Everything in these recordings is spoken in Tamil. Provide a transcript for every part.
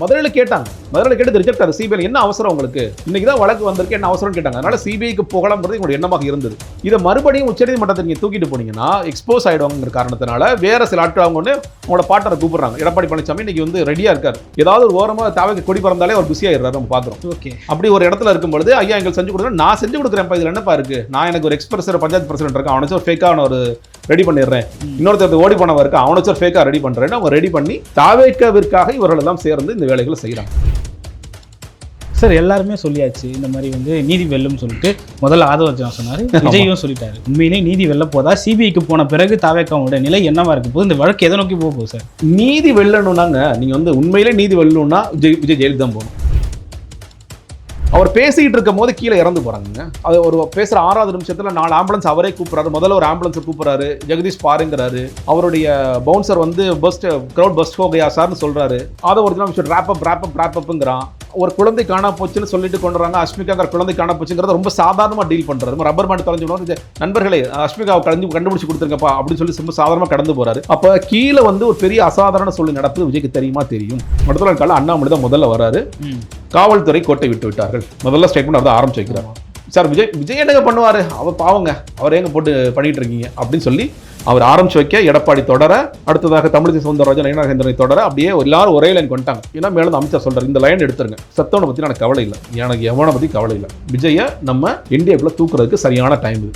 மதுரையில் கேட்டாங்க. மதுரையில் கேட்டு ரிஜெக்ட் ஆகுது சிபிஐ என்ன அவசரம் உங்களுக்கு? இன்னைக்கு தான் வழக்கு வந்திருக்கு என்ன அவசரம் கேட்டாங்க. அதனால சிபிஐக்கு போகலாம்ன்றது எங்களுடைய எண்ணமாக இருந்தது. இதை மறுபடியும் உச்சநீதிமன்றத்தை நீங்க தூக்கிட்டு போனீங்கன்னா எக்ஸ்போஸ் ஆயிடுவாங்கிற காரணத்தினால வேற சில ஆட்கள் அவங்க வந்து உங்களோட பாட்டரை கூப்பிடுறாங்க. எடப்பாடி பழனிசாமி இன்னைக்கு வந்து ரெடியா இருக்காரு. ஏதாவது ஒரு ஓரமா தேவைக்கு கொடி பறந்தாலே அவர் பிஸி ஆயிடுறாரு நம்ம பாக்குறோம். ஓகே. அப்படி ஒரு இடத்துல இருக்கும் பொழுது ஐயா எங்களுக்கு செஞ்சு கொடுங்க. நான் செஞ்சு கொடுக்குறேன் இதுல என்னப்பா இருக்கு? நான் எனக்கு ஒரு எக்ஸ்பிரஸ் பஞ்சாயத்து பிரசிடென்ட் இருக்கேன். அவனை ஃபேக்கான ஒரு ரெடி பண்ணிடுறேன். இன்னொருத்தர் ஓடி போனவன் இருக்கு அவனை ஒரு ஃபேக்கா ரெடி பண்றேன்னு அவங்க ரெடி பண்ணி தாவேக்கவிற்காக இவர்கள் எல்லாம் சேர்ந்து இந்த வேலைகளை செய்யறாங்க சார் எல்லாருமே சொல்லியாச்சு இந்த மாதிரி வந்து நீதி வெல்லும் சொல்லிட்டு. முதல்ல ஆதவர்ஜனா சொன்னாரு விஜயும் சொல்லிட்டாரு. உண்மையிலே நீதி வெல்ல போதா? சிபிஐக்கு போன பிறகு தாவேக்காவோட நிலை என்னவா இருக்கு? போது இந்த வழக்கு எதை நோக்கி போகும் சார்? நீதி வெல்லணும்னாங்க. நீங்க வந்து உண்மையிலே நீதி வெல்லணும்னா விஜய் விஜய் ஜெயிலுக்கு தான் போகணும். அவர் பேசிக்கிட்டு இருக்கும் போது கீழே இறந்து போறாங்க அது ஒரு பேசுற ஆறாவது நிமிஷத்துல நாலு ஆம்புலன்ஸ் அவரே கூப்பிடுறாரு. முதல்ல ஒரு ஆம்புலன்ஸ் கூப்பிடுறாரு. ஜெகதீஷ் பாருங்கிறாரு. அவருடைய பவுன்சர் வந்து பஸ்ட் கிரௌட் பஸ்ட் போகையா சார்னு சொல்றாரு. அதை ஒரு தினம் ரேப் அப் ரேப் ஒரு குழந்தை காணா போச்சுன்னு சொல்லிட்டு கொண்டு வராங்க. அஸ்மிகாங்கிற குழந்தை காணா போச்சுங்கிறத ரொம்ப சாதாரணமா டீல் பண்றாரு ரப்பர் மாட்டு தொலைஞ்சு விடுவாரு. நண்பர்களே அஸ்மிகாவை கலந்து கண்டுபிடிச்சு கொடுத்துருங்கப்பா அப்படின்னு சொல்லி ரொம்ப சாதாரணமா கடந்து போறாரு. அப்ப கீழே வந்து ஒரு பெரிய அசாதாரண சூழ்நிலை நடப்பது விஜய்க்கு தெரியுமா? தெரியும். அடுத்த கால அண்ணாமலை தான் முதல்ல வராரு. காவல்துறை கோட்டை விட்டு விட்டார்கள். முதல்ல ஸ்டேட்மெண்ட் அவர் ஆரம்பிச்சு வைக்கிறார். சார் விஜய் விஜய் என்னங்க பண்ணுவார்? அவர் பாவங்க. அவர் எங்க போட்டு பண்ணிட்டு இருக்கீங்க அப்படின்னு சொல்லி அவர் ஆரம்பிச்சு வைக்க எடப்பாடி தொடர அடுத்ததாக தமிழிசை சவுந்தரராஜன் நயனாகேந்திரனை தொடர அப்படியே எல்லாரும் ஒரே லைன் கொண்டாங்க ஏன்னா மேலும் இருந்து அமைச்சர் சொல்றாரு இந்த லைன் எடுத்துருங்க. சத்தவனை பத்தி எனக்கு கவலை இல்லை. எனக்கு எவனை பத்தி கவலை இல்லை. விஜயை நம்ம இந்தியாவுக்குள்ள தூக்குறதுக்கு சரியான டைம் இது.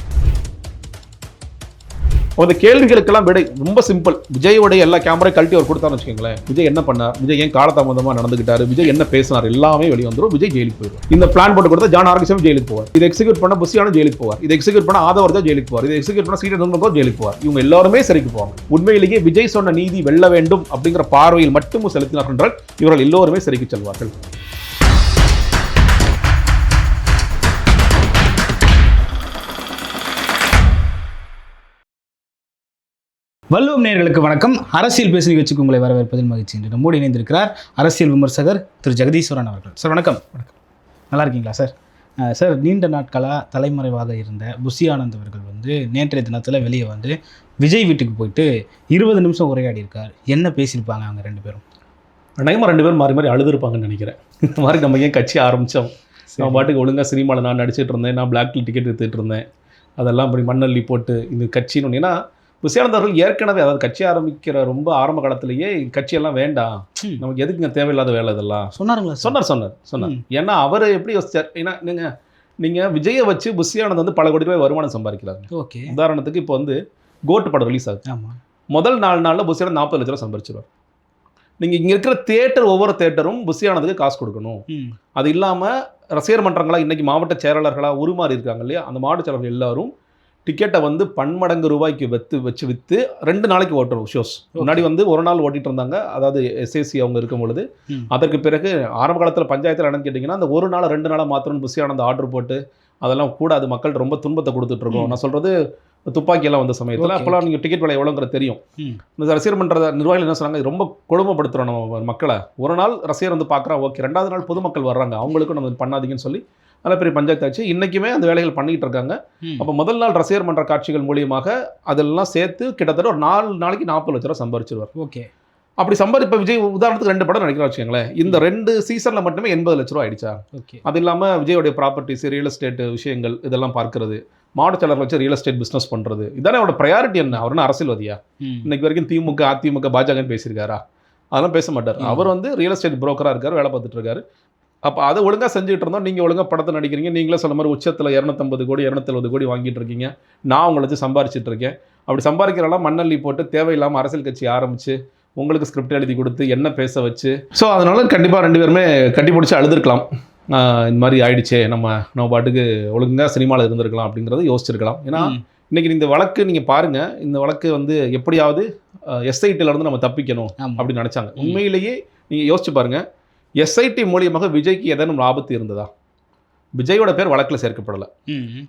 அந்த கேள்விகளுக்கெல்லாம் விடை. ரொம்ப சிம்பிள் விஜயோடைய எல்லா கேமரா கழட்டி அவர் கொடுத்தாருன்னு வச்சுக்கோங்களேன். விஜய் என்ன பண்ணார்? விஜய் ஏன் காலதாமதமாக நடந்துகிட்டாரு? விஜய் என்ன பேசினார்? எல்லாமே வெளியே வந்துரும் விஜய் ஜெயிலுக்கு போயிடும் இந்த பிளான் போட்டு கொடுத்தா ஜான் ஆரோக்கியம் ஜெயிலுக்கு போவார். இதை எக்ஸிக்யூட் பண்ண புஷியான ஜெயிலுக்கு போவார். இதை எக்ஸிக்யூட் பண்ண ஆதவர் தான் ஜெயிலுக்கு போவார். இதை எக்ஸிக்யூட் பண்ண சீட்டர் நண்பர்கள் ஜெயிலுக்கு போவார். இவங்க எல்லாருமே சரிக்கு போவாங்க. உண்மையிலேயே விஜய் சொன்ன நீதி வெல்ல வேண்டும் அப்படிங்கிற பார்வையில் மட்டும் செலுத்தினார்கள் என்றால் இவர்கள் எல்லோருமே சரிக்கு செல்வார்கள். வல்லுவம் நேயர்களுக்கு வணக்கம். அரசியல் பேசி நிகழ்ச்சிக்கு உங்களை வரவேற்பதில் மகிழ்ச்சி. என்று நம்மோடு இணைந்திருக்கிறார் அரசியல் விமர்சகர் திரு ஜெகதீஸ்வரன் அவர்கள். சார் வணக்கம். நல்லா இருக்கீங்களா சார்? சார் நீண்ட நாட்களாக தலைமறைவாக இருந்த புஷி ஆனந்த் அவர்கள் வந்து நேற்றைய தினத்தில் வெளியே வந்து விஜய் வீட்டுக்கு போயிட்டு இருபது நிமிஷம் உரையாடி இருக்கார். என்ன பேசியிருப்பாங்க அவங்க ரெண்டு பேரும்? அநேகமாக ரெண்டு பேரும் மாறி மாறி அழுதுருப்பாங்கன்னு நினைக்கிறேன். இந்த மாதிரி நம்ம ஏன் கட்சி ஆரம்பித்தோம் நான் பாட்டுக்கு ஒழுங்கா சினிமாவில் நான் நடிச்சிட்டு இருந்தேன் நான் பிளாக்ல டிக்கெட் எடுத்துட்டு இருந்தேன். அதெல்லாம் அப்படி மண்ணள்ளி போட்டு இந்த கட்சின்னு ஏன்னா புசியானந்தர்கள் ஏற்கனவே அதாவது கட்சி ஆரம்பிக்கிற ரொம்ப ஆரம்ப காலத்திலேயே கட்சியெல்லாம் வேண்டாம். நமக்கு எதுக்குங்க தேவையில்லாத வேலை இதெல்லாம்? சொன்னாருங்களா சொன்னார் சொன்னார் சொன்னார். ஏன்னா அவர் எப்படி யோசிச்சார்? ஏன்னா நீங்க நீங்க விஜயை வச்சு புஷியானந்த் வந்து பல கோடி ரூபாய் வருமானம் சம்பாதிக்கிறாங்க ஓகே. உதாரணத்துக்கு இப்போ வந்து கோட்டு படம் ரிலீஸ் ஆகுது. ஆமாம் முதல் நாலு நாளில் புஷியானந்த் நாற்பது லட்ச ரூபா சம்பாரிச்சிருவார் நீங்க இங்க இருக்கிற தேட்டர் ஒவ்வொரு தேட்டரும் புஷியானதுக்கு காசு கொடுக்கணும். அது இல்லாமல் ரசிகர் மன்றங்களா இன்னைக்கு மாவட்ட செயலாளர்களாக உருமாறி இருக்காங்க இல்லையா? அந்த மாவட்ட செயலாளர்கள் எல்லாரும் டிக்கெட்டை வந்து பன்மடங்கு ரூபாய்க்கு வித்து வச்சு விற்று ரெண்டு நாளைக்கு ஓட்டணும் ஷோஸ் முன்னாடி வந்து ஒரு நாள் ஓட்டிட்டு இருந்தாங்க. அதாவது எஸ்எஸ்சி அவங்க இருக்கும் பொழுது. அதற்கு பிறகு ஆரம்ப காலத்தில் பஞ்சாயத்தில் என்னன்னு கேட்டிங்கன்னா அந்த ஒரு நாள் ரெண்டு நாளாக மாத்திரம் புசியானந்த ஆர்டர் போட்டு அதெல்லாம் கூடாது. மக்கள் ரொம்ப துன்பத்தை கொடுத்துட்டு இருக்கோம். ம். நான் சொல்றது துப்பாக்கியெல்லாம் வந்த சமயத்தில். அப்போல்லாம் நீங்கள் டிக்கெட் விலை எவ்வளோங்கிறது தெரியும். இந்த ரசிகர் மன்ற நிர்வாகிகள் என்ன சொன்னாங்க? ரொம்ப கொடுமைப்படுத்துகிறோம் நம்ம மக்களை. ஒரு நாள் ரசிகர் வந்து பார்க்குறா ஓகே. ரெண்டாவது நாள் பொதுமக்கள் வர்றாங்க. அவங்களுக்கும் நம்ம பண்ணாதீங்கன்னு சொல்லி நல்ல பெரிய பஞ்சாயத்து ஆச்சு. இன்றைக்குமே அந்த வேலைகள் பண்ணிட்டு இருக்காங்க. அப்போ முதல் நாள் ரசிகர் மன்ற காட்சிகள் மூலியமாக அதெல்லாம் சேர்த்து கிட்டத்தட்ட ஒரு நாலு நாளைக்கு நாற்பது லட்ச ரூபா சம்பாரிச்சிருவார். ஓகே. அப்படி சம்பாதி இப்போ விஜய் உதாரணத்துக்கு ரெண்டு படம் நடிக்கிறோம் வச்சுக்கோங்களேன். இந்த ரெண்டு சீசனில் மட்டுமே எண்பது லட்ச ரூபா ஆயிடுச்சா? ஓகே. அது இல்லாமல் விஜயோடைய ப்ராப்பர்ட்டிஸ் ரியல் எஸ்டேட் விஷயங்கள் இதெல்லாம் பார்க்கறது மாவட்ட செயலர் வச்சு ரியல் எஸ்டேட் பிஸ்னஸ் பண்ணுறது இதானே அவரோட ப்ரையாரிட்டி என்ன? அவர் என்ன அரசியல்வாதியா? இன்னைக்கு வரைக்கும் திமுக அதிமுக பாஜகன்னு பேசியிருக்காரா? அதெல்லாம் பேச மாட்டார். அவர் வந்து ரியல் எஸ்டேட் புரோக்கராக இருக்கார் வேலை பார்த்துட்டு இருக்காரு. அப்போ அதை ஒழுங்காக செஞ்சுட்டு இருந்தோம். நீங்கள் ஒழுங்காக படத்தை நடிக்கிறீங்க. நீங்களே சொன்ன மாதிரி உச்சத்தில் இரநூத்தம்பது கோடி இரநூத்தெழுபது கோடி வாங்கிட்டு இருக்கீங்க. நான் உங்களை வச்சு சம்பாரிச்சிட்டு இருக்கேன். அப்படி சம்பாதிக்கிறலாம் மண்ணள்ளி போட்டு தேவையில்லாமல் அரசியல் கட்சி ஆரம்பிச்சு உங்களுக்கு ஸ்கிரிப்ட் எழுதி கொடுத்து என்ன பேச வச்சு. ஸோ அதனால கண்டிப்பாக ரெண்டு பேருமே கட்டி பிடிச்சி அழுதுருக்கலாம். இந்த மாதிரி ஆயிடுச்சே நம்ம நம்ம பாட்டுக்கு ஒழுங்காக சினிமாவில் இருந்திருக்கலாம் அப்படிங்கிறத யோசிச்சிருக்கலாம். ஏன்னா ம். இன்னைக்கு இந்த வழக்கு நீங்கள் பாருங்க. இந்த வழக்கு வந்து எப்படியாவது எஸ்ஐடில இருந்து நம்ம தப்பிக்கணும். அப்படின்னு நினைச்சாங்க. உண்மையிலேயே நீங்க யோசிச்சு பாருங்க. எஸ்ஐடி மூலியமாக விஜய்க்கு ஏதேனும் ஆபத்து இருந்ததா? விஜயோட பேர் வழக்கில் சேர்க்கப்படல.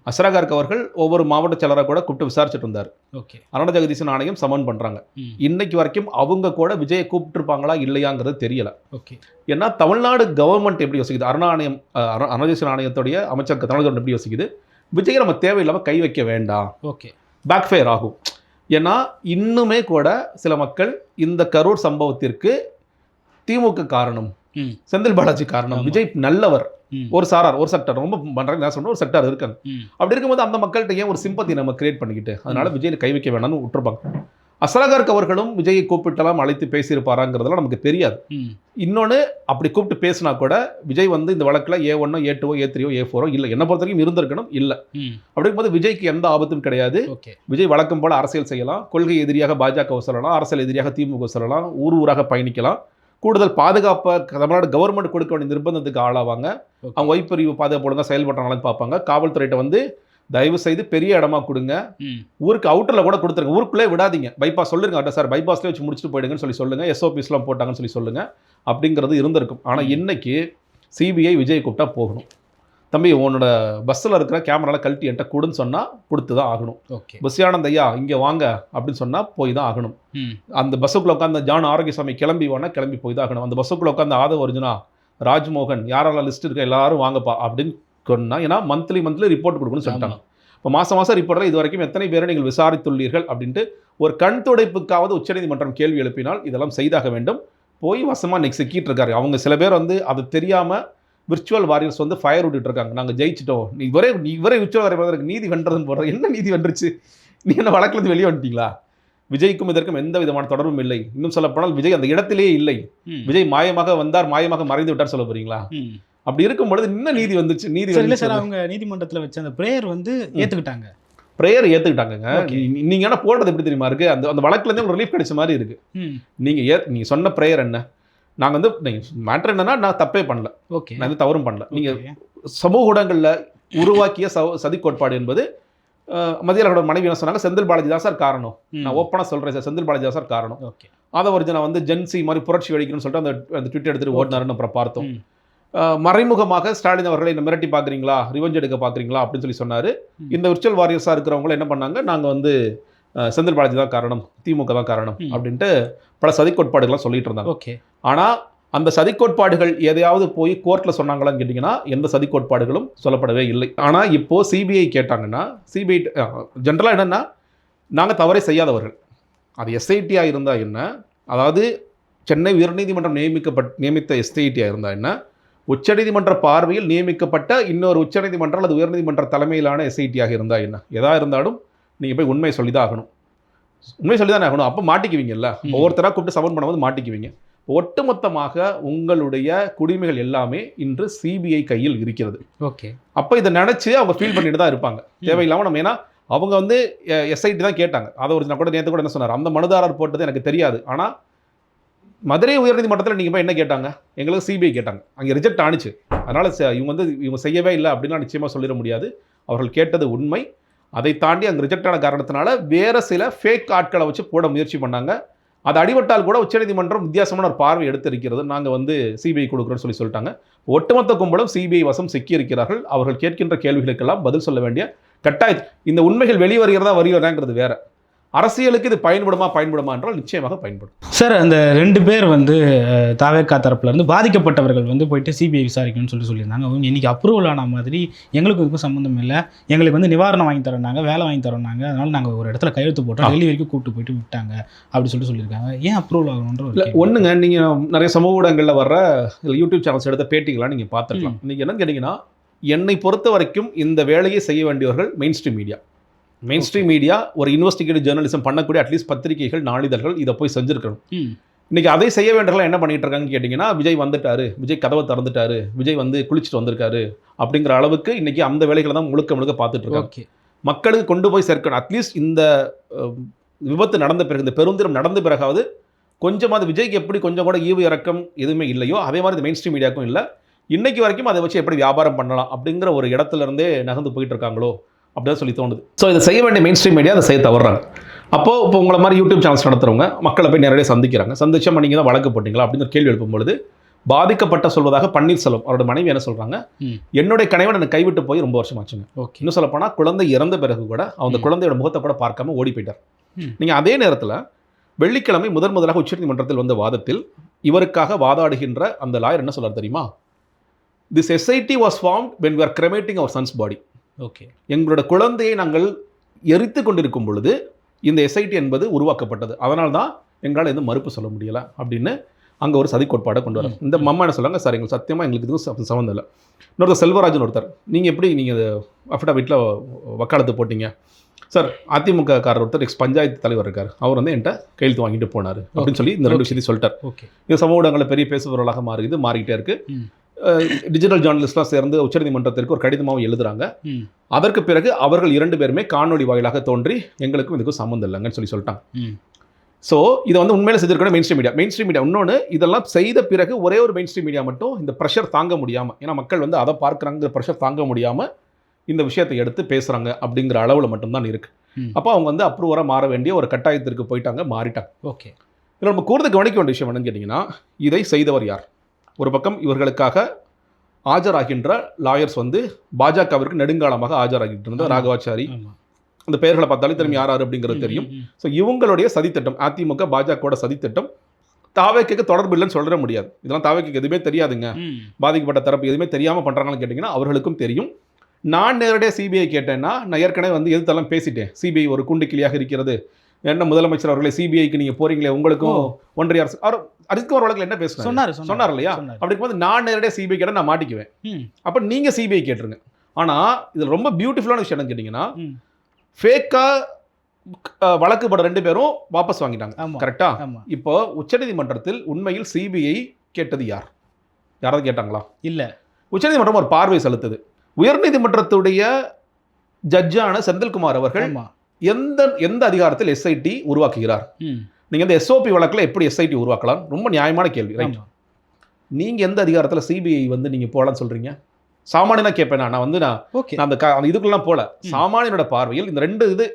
அஸ்ராகார்க் அவர்கள் ஒவ்வொரு மாவட்ட செயலராக கூட கூப்பிட்டு விசாரிச்சுட்டு இருந்தார். ஓகே. அருண ஜெகதீசன் ஆணையம் சமன் பண்றாங்க. ம். இன்னைக்கு வரைக்கும் அவங்க கூட விஜயை கூப்பிட்டுருப்பாங்களா இல்லையாங்கிறது தெரியல. ஓகே. ஏன்னா தமிழ்நாடு கவர்மெண்ட் எப்படி யோசிக்குது? அருணாணையம் அருணாஜேசன் ஆணையத்துடைய அமைச்சர் தமிழ்நாடு எப்படி யோசிக்குது? விஜயை நம்ம தேவையில்லாமல் கை வைக்க வேண்டாம். ஓகே. பேக்ஃபயர் ஆகும். ஏன்னா இன்னுமே கூட சில மக்கள் இந்த கரூர் சம்பவத்திற்கு திமுக காரணம். செந்தில் பாலாஜி காரணம். விஜய் நல்லவர். ஒரு சாரார் ஒரு செக்டர் ரொம்ப பண்றாங்க நான் சொல்றேன் ஒரு செக்டர் இருக்காங்க. அப்படி இருக்கும்போது அந்த மக்கள்கிட்ட ஏன் ஒரு சிம்பத்தி நம்ம கிரியேட் பண்ணிக்கிட்டு? அதனால விஜய் கை வைக்க வேணாம்னு விட்டுருப்பாங்க. அசலகர்க் அவர்களும் விஜயை கூப்பிட்டெல்லாம் அழைத்து பேசியிருப்பாராங்கிறதெல்லாம் நமக்கு தெரியாது. இன்னொன்று அப்படி கூப்பிட்டு பேசினா கூட விஜய் வந்து இந்த வழக்கில் ஏ ஒன்னோ ஏ டூவோ ஏ த்ரீயோ ஏ ஃபோரோ இல்லை. என்ன பொறுத்த வரைக்கும் இருந்திருக்கணும் இல்லை. ம். அப்படி இருக்கும்போது விஜய்க்கு எந்த ஆபத்தும் கிடையாது. விஜய் வழக்கம் போல அரசியல் செய்யலாம். கொள்கை எதிரியாக பாஜக சொல்லலாம். அரசியல் எதிரியாக திமுக சொல்லலாம். ஊர் ஊராக பயணிக்கலாம். கூடுதல் பாதுகாப்பை தமிழ்நாடு கவர்மெண்ட் கொடுக்க வேண்டிய நிர்பந்தத்துக்கு ஆளாவாங்க. அவங்க ஒய்பிரிவு பாதுகாப்பு ஒழுங்கா செயல்படுறாங்களான்னு பார்ப்பாங்க. காவல்துறையிட்ட வந்து தயவு செய்து பெரிய இடமா கொடுங்க. ஊருக்கு அவுட்டரில் கூட கொடுத்துருங்க. ஊருக்குள்ளே விடாதீங்க. பைபாஸ் சொல்லுங்க அவர்கிட்ட சார் பைபாஸ்லேயே வச்சு முடிச்சுட்டு போயிடுங்கன்னு சொல்லி சொல்லுங்க. எஸ்ஓபிஸ்லாம் போட்டாங்கன்னு சொல்லி சொல்லுங்க. அப்படிங்கிறது இருந்திருக்கும். ஆனால். இன்னைக்கு சிபிஐ விஜய் கூப்பிட்டா போகணும். தம்பி உன்னோட பஸ்ஸில் இருக்கிற கேமரால கழட்டி என்கிட்ட கொடுன்னு சொன்னால் கொடுத்து தான் ஆகணும். ஓகே. பஸ் ஆனந்த் ஐயா இங்கே வாங்க அப்படின்னு சொன்னால் போய் தான் ஆகணும். அந்த பஸ்ஸுக்குள்ள உட்காந்து ஜான் ஆரோக்கியசாமி கிளம்பி வானா கிளம்பி போய் தான் ஆகணும். அந்த பஸ்ஸுக்குள்ள உட்காந்து ஆதவ அர்ஜுனா ராஜ்மோகன் யாரெல்லாம் லிஸ்ட் இருக்க எல்லாரும் வாங்கப்பா அப்படின்னு சொன்னா ஏன்னா மந்த்லி மந்த்லி ரிப்போர்ட் கொடுக்கணும்னு சொல்லிட்டாங்க. இப்போ மாதம் மாதம் ரிப்போர்ட்டில் இது வரைக்கும் எத்தனை பேரை நீங்கள் விசாரித்துள்ளீர்கள் அப்படின்ட்டு ஒரு கண் துடைப்புக்காவது உச்சநீதிமன்றம் கேள்வி எழுப்பினால் இதெல்லாம் செய்தாக வேண்டும். போய் வசமாக இன்னைக்கு சிக்கிட்டு இருக்காரு. அவங்க சில பேர் வந்து அது தெரியாமல் விர்ச்சுவல் வாரியர்ஸ் வந்து ஃபயர் விட்டுட்டு இருக்காங்க நாங்கள் ஜெயிச்சிட்டோம். நீ இவரே நீ இவரே விர்ச்சுவல் வாரியர் நீதி வென்றதுன்னு போடுற. என்ன நீதி வென்றுச்சு? நீ என்ன வழக்குலேருந்து வெளியே வந்துட்டீங்களா? விஜய்க்கும் இதற்கும் எந்த விதமான தொடர்பும் இல்லை. இன்னும் சொல்லப்போனால் விஜய் அந்த இடத்திலேயே இல்லை. விஜய் மாயமாக வந்தார் மாயமாக மறைந்து விட்டார் சொல்ல போறீங்களா. அப்படி இருக்கும் பொழுது என்ன நீதி வந்துச்சு. நீதி சரி இல்லை வந்துச்சு சார் அவங்க நீதிமன்றத்தில் வச்ச அந்த ப்ரேயர் வந்து ஏற்றுக்கிட்டாங்க பிரேயர் ஏத்துக்கிட்டாங்கங்க Okay. நீ- நீங்க என்ன போடுறது எப்படி தெரியுமா இருக்கு? அந்த அந்த வழக்குல இருந்து ரிலீஃப் கிடைச்ச மாதிரி இருக்கு. ம். நீங்க ஏ நீங்க சொன்ன பிரேயர் என்ன? நாங்க வந்து மேட்டர் என்னன்னா நான் தப்பே பண்ணல. ஓகே. நான் எந்த தவறும் பண்ணல. நீங்க ஓகே. சமூக ஊடகங்கள்ல உருவாக்கிய சவ- சதி கோட்பாடு என்பது அரசோட மனைவி என்ன சொன்னாங்க? செந்தில் பாலாஜி தான் சார் காரணம். நான் ஓப்பனா சொல்றேன் சார். செந்தில் பாலாஜி தான் சார் காரணம். ஓகே. அதை ஒரிஜினா வந்து ஜென்சி மாதிரி புரட்சி வெடிக்கணும்னு சொல்லிட்டு அந்த அந்த ட்விட்டர் எடுத்துட்டு Okay. ஓடினாருன்னு அப்புறம் பார்த்தோம். மறைமுகமாக ஸ்டாலின் அவர்களை என்ன மிரட்டி பார்க்குறீங்களா? ரிவெஞ்ச் எடுக்க பார்க்குறீங்களா? அப்படின்னு சொல்லி சொன்னார். இந்த விர்ச்சுவல் வாரியர்ஸாக இருக்கிறவங்க என்ன பண்ணாங்க? நாங்கள் வந்து செந்தில் பாலாஜி தான் காரணம் திமுக தான் காரணம். அப்படின்ட்டு பல சதி கோட்பாடுகள்லாம் சொல்லிட்டு இருந்தாங்க. ஓகே. ஆனால் அந்த சதி கோட்பாடுகள் எதையாவது போய் கோர்ட்டில் சொன்னாங்களான்னு கேட்டிங்கன்னா எந்த சதி கோட்பாடுகளும் சொல்லப்படவே இல்லை. ஆனால் இப்போ சிபிஐ கேட்டாங்கன்னா சிபிஐ ஜென்ரலாக என்னென்னா நாங்கள் தவறே செய்யாதவர்கள். அது எஸ்ஐடியாக இருந்தால் என்ன? அதாவது சென்னை உயர்நீதிமன்றம் நியமிக்கப்பட் நியமித்த எஸ்ஐடியாக இருந்தால் என்ன? உச்சநீதிமன்ற பார்வையில் நியமிக்கப்பட்ட இன்னொரு உச்சநீதிமன்றம் அல்லது உயர்நீதிமன்ற தலைமையிலான எஸ்ஐடியாக இருந்தால் என்ன? எதா இருந்தாலும் நீங்கள் போய் உண்மையை சொல்லி தான் ஆகணும். உண்மை சொல்லி தானே ஆகணும். அப்போ மாட்டிக்குவீங்கல்ல. ஒவ்வொருத்தராக கூப்பிட்டு சவன் பண்ணும்போது மாட்டிக்குவீங்க. ஒட்டுமொத்தமாக உங்களுடைய குடிமைகள் எல்லாமே இன்று சிபிஐ கையில் இருக்கிறது. ஓகே. அப்போ இதை நினச்சி அவங்க ஃபீல் பண்ணிட்டு தான் இருப்பாங்க. தேவையில்லாமல் நம்ம ஏன்னா அவங்க வந்து எஸ்ஐடி தான் கேட்டாங்க. அதை ஒரு நான் கூட நேற்று கூட என்ன சொன்னார்? அந்த மனுதாரர் போட்டது எனக்கு தெரியாது. ஆனால் மதுரை உயர்நீதிமன்றத்தில் நீங்கள் போய் என்ன கேட்டாங்க? எங்களுக்கு சிபிஐ கேட்டாங்க. அங்கே ரிஜெக்ட் ஆனிச்சு அதனால் இவங்க வந்து இவங்க செய்யவே இல்லை அப்படின்னா நிச்சயமாக சொல்லிட முடியாது. அவர்கள் கேட்டது உண்மை. அதை தாண்டி அங்கே ரிஜெக்ட் ஆன காரணத்தினால வேறு சில ஃபேக் ஆட்களை வச்சு போட முயற்சி பண்ணாங்க. அது அடிபட்டால் கூட உச்சநீதிமன்றம் வித்தியாசமான ஒரு பார்வை எடுத்திருக்கிறது. நாங்கள் வந்து சிபிஐ கொடுக்குறோன்னு சொல்லி சொல்லிட்டாங்க. ஒட்டுமொத்த கும்பலும் சிபிஐ வசம் சிக்கியிருக்கிறார்கள். அவர்கள் கேட்கின்ற கேள்விகளுக்கெல்லாம் பதில் சொல்ல வேண்டிய கட்டாய இந்த உண்மைகள் வெளிவருகிறதா வருகிறதாங்கிறது வேற. அரசியலுக்கு இது பயன்படுமா பயன்படுமா என்றால் நிச்சயமாக பயன்படும். சார் அந்த ரெண்டு பேர் வந்து தாவேக்கா தரப்புல இருந்து பாதிக்கப்பட்டவர்கள் வந்து போயிட்டு சிபிஐ விசாரிக்கணும்னு சொல்லி சொல்லியிருந்தாங்க. அவங்க இன்னைக்கு அப்ரூவல் ஆன மாதிரி எங்களுக்கு இதுக்கும் சம்மந்தம் இல்லை. எங்களுக்கு வந்து நிவாரணம் வாங்கி தரனாங்க வேலை வாங்கி தரனாங்க அதனால நாங்கள் ஒரு இடத்துல கையெழுத்து போட்டோம். டெல்லி வரைக்கும் கூப்பிட்டு போயிட்டு விட்டாங்க அப்படி சொல்லிட்டு சொல்லியிருக்காங்க. ஏன் அப்ரூவல் ஆகணுன்ற இல்லை. ஒன்றுங்க நீங்கள் நிறைய சமூக ஊடகங்களில் வர்ற இல்ல யூடியூப் சேனல்ஸ் எடுத்த பேட்டிகளாக நீங்கள் பார்த்துருக்கலாம். இன்னைக்கு என்னன்னு கேட்டிங்கன்னா என்னை பொறுத்த வரைக்கும் இந்த வேலையை செய்ய வேண்டியவர்கள் mainstream media mainstream media ஒரு இன்வெஸ்டிகேட்டிவ் ஜேர்னலிசம் பண்ணக்கூடிய அட்லீஸ்ட் பத்திரிகைகள் நாளிதழ்கள் இதை போய் செஞ்சிருக்கணும். ம். இன்னைக்கு அதை செய்ய வேண்டியவர்கள் என்ன பண்ணிட்டு இருக்காங்கன்னு கேட்டிங்கன்னா விஜய் வந்துட்டாரு விஜய் கதவை திறந்துட்டாரு விஜய் வந்து குளிச்சுட்டு வந்திருக்காரு அப்படிங்கிற அளவுக்கு இன்னைக்கு அந்த வேலைகளை தான் முழுக்க முழுக்க ஓகே மக்களுக்கு கொண்டு போய் சேர்க்கணும். அட்லீஸ்ட் இந்த விபத்து நடந்த பிறகு இந்த பெருந்திரம் நடந்த பிறகாவது கொஞ்சமாவது விஜய்க்கு எப்படி கொஞ்சம் கூட ஈவு இறக்கம் எதுவுமே இல்லையோ அதே மாதிரி மெயின் ஸ்ட்ரீம் மீடியாவுக்கும் இல்லை. இன்னைக்கு வரைக்கும் அதை வச்சு எப்படி வியாபாரம் பண்ணலாம் அப்படிங்கிற ஒரு இடத்துல இருந்தே நகர்ந்து போயிட்டு இருக்காங்களோ அப்படின்னு சொல்லி தோணுது. ஸோ இதை செய்ய வேண்டிய மெயின் ஸ்ட்ரீம் மீடியா அதை செய்ய தவறாங்க. அப்போது இப்போ உங்களை மாதிரி யூடியூப் சேனல்ஸ் நடத்துறவங்க மக்களை போய் நேரடியாக சந்திக்கிறாங்க. சந்திச்சா நீங்கள் தான் வழக்கு போட்டிங்களா? அப்படின்னு ஒரு கேள்வி எழுப்பும் பொழுது பாதிக்கப்பட்ட சொல்வதாக பன்னீர்செல்வம் அவரோட மனைவி என்ன சொல்றாங்க? ம். என்னுடைய கணவன் எனக்கு கைவிட்டு போய் ரொம்ப வருஷம் ஆச்சுங்க ஓகே. இன்னும் சொல்ல போனால் குழந்தை இறந்த பிறகு கூட அந்த. குழந்தையோட முகத்தை கூட பார்க்காம ஓடி போயிட்டார். ம். நீங்க அதே நேரத்தில் வெள்ளிக்கிழமை முதன் முதலாக உச்சநீதிமன்றத்தில் வந்த வாதத்தில் இவருக்காக வாதாடுகின்ற அந்த லாயர் என்ன சொல்றார் தெரியுமா? This SIT was formed when we are cremating அவர் சன்ஸ் பாடி ஓகே. எங்களோட குழந்தையை நாங்கள் எரித்து கொண்டிருக்கும் பொழுது இந்த எஸ்ஐடி என்பது உருவாக்கப்பட்டது. அதனால தான் எங்களால் எதுவும் மறுப்பு சொல்ல முடியல அப்படின்னு அங்கே ஒரு சதி கோட்பாடை கொண்டு வராங்க. இந்த மம்மா என்ன சொல்றாங்க? சார் எங்களுக்கு சத்தியமாக எங்களுக்கு இதுவும் ச- சம்மந்தம் இல்லை. இன்னொருத்தர் செல்வராஜன் ஒருத்தர் நீங்கள் எப்படி நீங்கள் அஃபிடாவிட்டில் வக்காலத்து போட்டீங்க? சார் அதிமுக காரர் ஒருத்தர் எக்ஸ் பஞ்சாயத்து தலைவர் இருக்கார். அவர் வந்து என்கிட்ட கையெழுத்து வாங்கிட்டு போனார். அப்படின்னு சொல்லி இந்த ரெண்டு விஷயத்தையும் சொல்லிட்டார். ஓகே. இது சமூக ஊடகங்களில் பெரிய பேசுபொருளாக மாறிக்குது மாறிக்கிட்டே இருக்கு. ம். டிஜிட்டல் ஜேர்னலிஸ்ட்லாம் சேர்ந்து உச்சநீதிமன்றத்திற்கு ஒரு கடிதமாகவும் எழுதுறாங்க. அதற்கு பிறகு அவர்கள் இரண்டு பேருமே காணொளி வாயிலாக தோன்றி எங்களுக்கும் இதுக்கும் சம்மந்தம் இல்லைங்கன்னு சொல்லி சொல்லிட்டாங்க. ஸோ இதை வந்து உண்மையில செஞ்சிருக்கணும் mainstream media mainstream media இன்னொன்று இதெல்லாம் செய்த பிறகு ஒரே ஒரு மெயின் ஸ்ட்ரீம் மீடியா மட்டும் இந்த ப்ரெஷர் தாங்க முடியாமல் ஏன்னா மக்கள் வந்து அதை பார்க்குறாங்கிற ப்ரெஷர் தாங்க முடியாமல் இந்த விஷயத்தை எடுத்து பேசுகிறாங்க அப்படிங்கிற அளவில் மட்டும்தான் இருக்கு. அப்போ அவங்க வந்து அப்ரூவராக மாற வேண்டிய ஒரு கட்டாயத்திற்கு போயிட்டாங்க மாறிட்டாங்க. ஓகே. இதில் நம்ம கூர்ந்து கவனிக்க வேண்டிய விஷயம் என்னன்னு கேட்டிங்கன்னா இதை செய்தவர் யார்? ஒரு பக்கம் இவர்களுக்காக ஆஜராகின்ற லாயர்ஸ் வந்து பாஜகவிற்கு நெடுங்காலமாக ஆஜராகிட்டு இருந்த. ராகவாச்சாரி. அந்த பெயர்களை பார்த்தாலே தெரியும் யார் யார் அப்படிங்கிறது தெரியும். ஸோ இவங்களுடைய சதித்திட்டம் அதிமுக பாஜகவோட சதித்திட்டம் தாவேக்கு தொடர்பு இல்லைன்னு சொல்லிட முடியாது. இதெல்லாம் தாவேக்கு எதுவுமே தெரியாதுங்க. பாதிக்கப்பட்ட தரப்பு எதுவுமே தெரியாமல் பண்ணுறாங்கன்னு கேட்டிங்கன்னா அவர்களுக்கும் தெரியும். நான் நேரடியாக சிபிஐ கேட்டேன்னா நான் ஏற்கனவே வந்து எதுத்தெல்லாம் பேசிட்டேன். சிபிஐ ஒரு குண்டு கிளியாக இருக்கிறது. என்ன முதலமைச்சர் அவர்களே சிபிஐக்கு நீங்கள் போறீங்களே உங்களுக்கும். ஒன்றிய அரசு அஜித்குமார் வழக்கில் என்ன பேசுனாரு? சொன்னாரு சொன்னார். இல்லையா. அப்படி இருக்கும்போது நான் நேரடியாக சிபிஐ கேட்டால் நான் மாட்டிக்குவேன். அப்போ நீங்கள் சிபிஐ கேட்டுருங்க. ஆனால் இது ரொம்ப பியூட்டிஃபுல்லான விஷயம் என்னன்னு கேட்டிங்கன்னா. ஃபேக்காக வழக்கு பட ரெண்டு பேரும் வாபஸ் வாங்கிட்டாங்க. கரெக்டா இப்போ உச்சநீதிமன்றத்தில் உண்மையில் சிபிஐ கேட்டது யார்? யாராவது கேட்டாங்களா? இல்ல. உச்சநீதிமன்றம் ஒரு பார்வை செலுத்துது. உயர்நீதிமன்றத்துடைய ஜட்ஜான செந்தில்குமார் அவர்கள் எந்த எந்த அதிகாரத்தில் எஸ்ஐடி உருவாக்குகிறார்? ம் நீங்க இந்த எஸ்ஓபி வழக்குல எப்படி எஸ்ஐடி உருவாக்கலாம்? ரொம்ப நியாயமான கேள்வி. ரைட் ஆமா. நீங்க எந்த அதிகாரத்தில் சிபிஐ வந்து நீங்க போகலான்னு சொல்றீங்க? சாமானியனா கேட்பேன் நான். நான் வந்து நான் ஓகே. அந்த அந்த இதுக்குள்ளலாம் ம். சாமானியனோட பார்வையில் இந்த ரெண்டு இது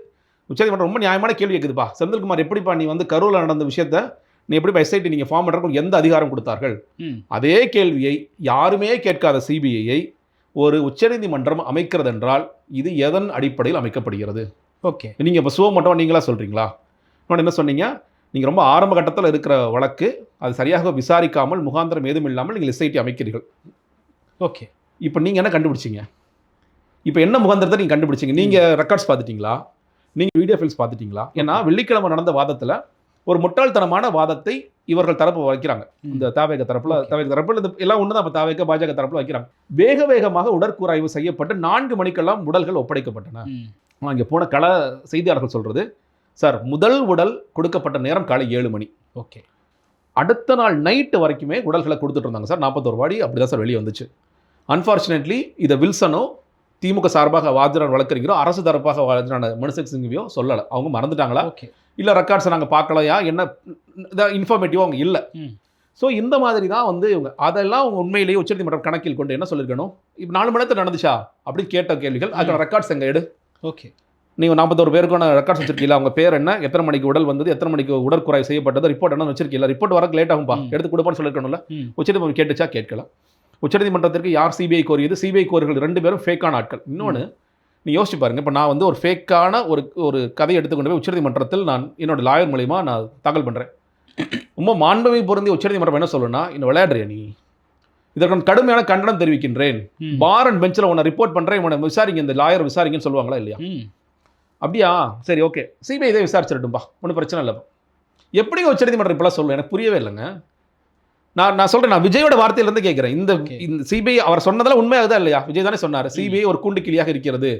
உச்சநீதிமன்றம் ரொம்ப நியாயமான கேள்வி கேட்குதுப்பா செந்தில்குமார் எப்படிப்பா நீ வந்து கரூரில் நடந்த விஷயத்த நீ எப்படி எஸ்ஐடி நீங்கள் ஃபார்ம் பண்ணுறதுக்கு எந்த அதிகாரம் கொடுத்தார்கள்? அதே கேள்வியை யாருமே கேட்காத சிபிஐயை ஒரு உச்சநீதிமன்றம் அமைக்கிறது என்றால் இது எதன் அடிப்படையில் அமைக்கப்படுகிறது? ஓகே. நீங்கள் இப்போ சுவ மட்டும் நீங்களா சொல்கிறீங்களா இன்னொன்று என்ன சொன்னீங்க? நீங்கள் ரொம்ப ஆரம்ப கட்டத்தில் இருக்கிற வழக்கு அது சரியாக விசாரிக்காமல் முகாந்திரம் ஏதும் இல்லாமல் நீங்கள் எஸ்ஐடி அமைக்கிறீர்கள். ஓகே. இப்போ நீங்கள் என்ன கண்டுபிடிச்சீங்க? இப்போ என்ன முகாந்திரத்தை நீங்கள் கண்டுபிடிச்சீங்க? நீங்கள் ரெக்கார்ட்ஸ் பார்த்துட்டீங்களா? நீங்கள் வீடியோ ஃபைல்ஸ் பார்த்துட்டீங்களா? ஏன்னா வெள்ளிக்கிழமை நடந்த வாதத்தில் ஒரு முட்டாள்தனமான வாதத்தை இவர்கள் தரப்பு வைக்கிறாங்க. இந்த தாவேக தரப்புல. தாவேக தரப்புல இந்த எல்லாம் ஒன்று தான் தாவேக பாஜக தரப்புல வைக்கிறாங்க. வேக வேகமாக உடற்கூறாய்வு செய்யப்பட்டு நான்கு மணிக்கெல்லாம் உடல்கள் ஒப்படைக்கப்பட்டன. அங்கே போன கள செய்தியாளர்கள் சொல்றது சார் முதல் உடல் கொடுக்கப்பட்ட நேரம் காலை ஏழு மணி. ஓகே. அடுத்த நாள் நைட்டு வரைக்குமே உடல்களை கொடுத்துட்டு இருந்தாங்க சார். நாற்பத்தோரு வாடி அப்படி தான் சார் வெளியே வந்துச்சு. அன்ஃபார்ச்சுனேட்லி இதை வில்சனோ திமுக சார்பாக வாஜரான வழக்கறிஞரோ அரசு தரப்பாக வாஜரான மனுசக் சிங்வியோ சொல்லலை. அவங்க மறந்துட்டாங்களா? ஓகே. இல்லை ரெக்கார்ட்ஸை நாங்கள் பார்க்கலையா? என்ன இன்ஃபர்மேட்டிவோ அவங்க இல்லை. ம். ஸோ இந்த மாதிரி தான் வந்து இவங்க அதெல்லாம் அவங்க உண்மையிலேயே உச்சநீதிமன்றம் கணக்கில் கொண்டு என்ன சொல்லியிருக்கணும்? இப்போ நாலு மணி நேரத்தில் நடந்துச்சா? அப்படின்னு கேட்ட கேள்விகள் அதுக்கான ரெக்கார்ட்ஸ் எங்க எடு? ஓகே. நீங்கள் நாற்பத்தோரு பேருக்கான ரெக்கார்ட்ஸ் வச்சிருக்கீங்களா அவங்க பேர் என்ன எத்தனை மணிக்கு உடல் வந்தது எத்தனை மணிக்கு உடற்குறை செய்யப்பட்டது ரிப்போர்ட் என்ன வச்சிருக்கீங்களா ரிப்போர்ட் வரக்கு லேட் ஆகும்பா. எடுத்து கொடுப்பான்னு சொல்லிருக்கணும்ல ம். உச்சநீதிமன்றம் கேட்டுச்சா? கேட்கலாம். உச்சநீதிமன்றத்திற்கு யார் சிபிஐ கோரியது? சிபிஐ கோரியர்கள் ரெண்டு பேரும் ஃபேக்கான ஆட்கள். இன்னொன்று நீ யோசிச்சு பாருங்க இப்போ நான் வந்து ஒரு ஃபேக்கான ஒரு ஒரு கதையை எடுத்துக்கொண்டு போய் உச்சநீதிமன்றத்தில் நான் என்னோட லாயர் மூலியமா நான் தாக்கல் பண்ணுறேன் ரொம்ப மாண்புமை பொருந்திய உச்சநீதிமன்றம் என்ன சொல்லுன்னா இன்னும் விளையாடுறியா நீ? இதற்கு கடுமையான கண்டனம் தெரிவிக்கின்றேன். பார் அண்ட் பெஞ்சில் உன்னை ரிப்போர்ட் பண்ணுறேன் உன்னை விசாரிங்க இந்த லாயர் விசாரிங்கன்னு சொல்லுவாங்களா இல்லையா? அப்படியா? சரி ஓகே சிபிஐ இதே விசாரிச்சிடட்டும்பா. ஒன்றும் பிரச்சனை இல்லை. எப்படிங்க உச்சநீதிமன்றம் இப்பெல்லாம் சொல்லும்? எனக்கு புரியவே இல்லைங்க. நான் நான் சொல்கிறேன் நான் விஜயோட வார்த்தையிலேருந்து கேட்குறேன். இந்த சிபிஐ அவர் சொன்னதெல்லாம் உண்மையாகுதா இல்லையா? விஜய் தானே சொன்னார். சிபிஐ ஒரு கூண்டு கிளியாக இருக்கிறது.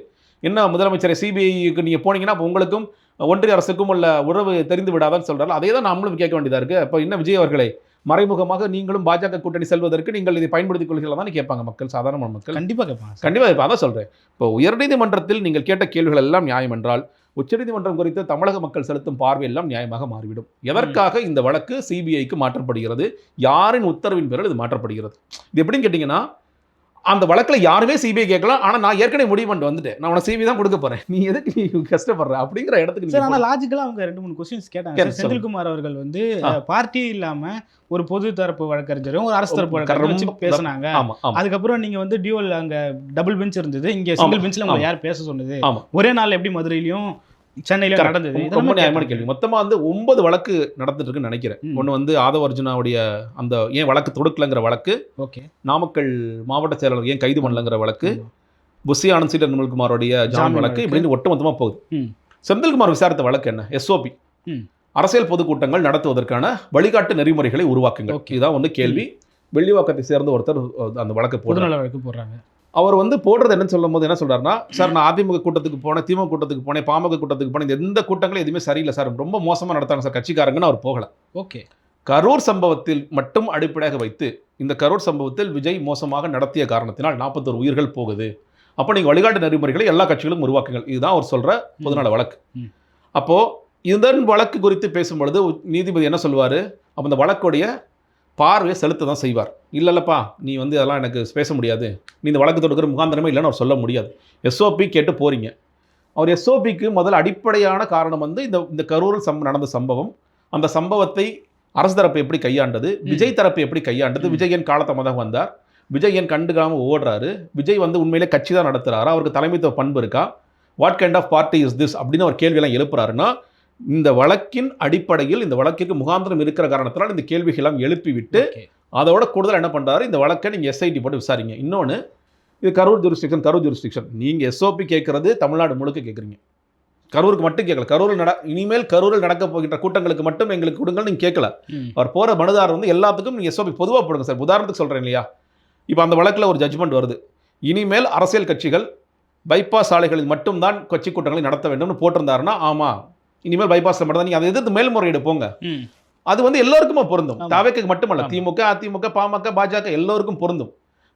என்ன முதலமைச்சரை சிபிஐக்கு நீங்கள் போனீங்கன்னா அப்போ உங்களுக்கும் ஒன்றிய அரசுக்கும் உள்ள உறவு தெரிந்து விடாதான்னு சொல்கிறாரு அதே தான் நம்மளும் கேட்க வேண்டியதாக இருக்குது அப்போ என்ன விஜய் அவர்களே? மறைமுகமாக நீங்களும் பாஜக கூட்டணி செல்வதற்கு நீங்கள் இதை பயன்படுத்திக் கொள்கிறீர்களா தான் கேட்பாங்க மக்கள் சாதாரண மக்கள். கண்டிப்பா கேட்பாங்க கண்டிப்பாக இப்போ அதான் சொல்கிறேன் இப்போ உயர்நீதிமன்றத்தில் நீங்கள் கேட்ட கேள்விகள் எல்லாம் நியாயம் என்றால் உச்சநீதிமன்றம் குறித்து தமிழக மக்கள் செலுத்தும் பார்வை எல்லாம் நியாயமாக மாறிவிடும். எதற்காக இந்த வழக்கு சிபிஐக்கு மாற்றப்படுகிறது? யாரின் உத்தரவின் பேரில் இது மாற்றப்படுகிறது? இது எப்படின்னு கேட்டிங்கன்னா அந்த வழக்கில் யாருமே சிபிஐ கேட்கலாம் ஆனால் நான் ஏற்கனவே முடிவு பண்ணிட்டு வந்துட்டேன். நான் உனக்கு சிபிஐ தான் கொடுக்க போகிறேன் நீ எதுக்கு நீ கஷ்டப்படுற? அப்படிங்கிற இடத்துக்கு சார் நீங்க ஆனா லாஜிக்கலா அவங்க ரெண்டு மூணு கொஸ்டின்ஸ் கேட்டாங்க. செந்தில்குமார் அவர்கள் வந்து. பார்ட்டி இல்லாம ஒரு பொது தரப்பு வழக்கறிஞரும் ஒரு அரசு தரப்பு வழக்கறிஞரும் வச்சு பேசுனாங்க. அதுக்கப்புறம் நீங்க வந்து டியூவல் அங்க டபுள் பெஞ்ச் இருந்தது. இங்க சிங்கிள் பெஞ்ச்ல யார் பேச சொன்னது. ஒரே நாள் எப்படி மதுரையிலயும் Correct. நடந்தது ரொம்ப- நியாயமான. கேள்வி மொத்தமா வந்து ஒன்பது வழக்கு நடந்துட்டு இருக்குன்னு நினைக்கிறேன். ஒன்று வந்து ஆதவ அர்ஜுனாவுடைய அந்த ஏன் வழக்கு தொடுக்கலங்கிற வழக்கு ஓகே நாமக்கல் மாவட்ட செயலாளர் ஏன் கைது பண்ணலங்கிற வழக்கு. புஷி ஆனந்த் சீட்டர் நிர்மல்குமாரோடைய ஜாமீன் வழக்கு. இப்படின்னு ஒட்டுமொத்தமாக போகுது. செந்தில்குமார் விசாரித்த வழக்கு என்ன எஸ்ஓபி. அரசியல் பொதுக்கூட்டங்கள் நடத்துவதற்கான வழிகாட்டு நெறிமுறைகளை உருவாக்குங்கள் Okay. இதுதான் வந்து கேள்வி வெள்ளிவாக்கத்தை சேர்ந்த ஒருத்தர் அந்த வழக்கு போடுறாங்க அவர் வந்து போடுறது என்னன்னு சொல்லும் போது என்ன சொல்றாருன்னா சார் நான் அதிமுக கூட்டத்துக்கு போனேன் திமுக கூட்டத்துக்கு போனேன் பாமக கூட்டத்துக்கு போனேன் இந்த எந்த கூட்டங்களும் எதுவுமே சரியில்லை சார். ரொம்ப மோசமா நடத்தாங்க சார் கட்சிக்காரங்கன்னு அவர் போகல. ஓகே. கரூர் சம்பவத்தில் மட்டும் அடிப்படையாக வைத்து இந்த கரூர் சம்பவத்தில் விஜய் மோசமாக நடத்திய காரணத்தினால் நாற்பத்தொரு உயிர்கள் போகுது. அப்போ நீங்கள் வழிகாட்டு நெறிமுறைகளை எல்லா கட்சிகளும் உருவாக்குங்கள். இதுதான் அவர் சொல்ற பொதுநல வழக்கு. ம். அப்போ இதன் வழக்கு குறித்து பேசும்பொழுது நீதிபதி என்ன சொல்லுவார்? அப்போ இந்த வழக்குடைய பார்வையை செலுத்த தான் செய்வார். இல்லைல்லப்பா நீ வந்து அதெல்லாம் எனக்கு பேச முடியாது. நீ இந்த வழக்கு தொடுக்கிற முகாந்திரமே இல்லைன்னு அவர் சொல்ல முடியாது. எஸ்ஓபி கேட்டு போறீங்க. அவர் எஸ்ஓபிக்கு முதல் அடிப்படையான காரணம் வந்து இந்த இந்த கரூரில் சம் நடந்த சம்பவம். அந்த சம்பவத்தை அரசு தரப்பு எப்படி கையாண்டது? விஜய் தரப்பு எப்படி கையாண்டது. விஜய் ஏன் காலத்தாமதாக வந்தார்? விஜய் ஏன் கண்டுக்காம ஓடுறாரு? விஜய் வந்து உண்மையிலே கட்சி தான் நடத்துறாரா? அவருக்கு தலைமைத்துவ பண்பு இருக்கா? What kind of party is this அப்படின்னு ஒரு கேள்வியெல்லாம் எழுப்புறாருன்னா இந்த வழக்கின் அடிப்படையில் இந்த வழக்கிற்கு முகாந்திரம் இருக்கிற காரணத்தினால் இந்த கேள்விகளெல்லாம் எழுப்பிவிட்டு அதோட கூடுதல் என்ன பண்றாரு? இந்த வழக்கை நீங்கள் எஸ்ஐடி போட்டு விசாரிங்க. இன்னொன்று இது கரூர் ஜூரிஸ்டிக்ஷன் கரூர் ஜூரிஸ்டிக்ஷன் நீங்கள் எஸ்ஓபி கேட்கறது தமிழ்நாடு முழுக்க கேட்குறீங்க. கரூருக்கு மட்டும் கேட்கல. கரூரில் நட இனிமேல் கரூரில் நடக்க போகின்ற கூட்டங்களுக்கு மட்டும் எங்களுக்கு கொடுங்கள் நீங்கள் கேட்கல. அவர் போகிற மனுதாரர் வந்து எல்லாத்துக்கும் நீங்கள் எஸ்ஓபி பொதுவாக போடுங்க சார். உதாரணத்துக்கு சொல்கிறேன் இல்லையா? இப்போ அந்த வழக்கில் ஒரு ஜட்ஜ்மெண்ட் வருது. இனிமேல் அரசியல் கட்சிகள் பைபாஸ் சாலைகளில் மட்டும்தான் கட்சி கூட்டங்களை நடத்த வேண்டும்னு போட்டிருந்தாருன்னா ஆமாம் இனிமேல் பைபாஸில் மட்டும் தான் நீங்கள் அதை எதிர்த்து மேல்முறையீடு போங்க. அது வந்து எல்லாருக்குமே பொருந்தும். தாவேக்கு மட்டுமல்ல. திமுக அதிமுக பாமக பாஜக எல்லோருக்கும் பொருந்தும்.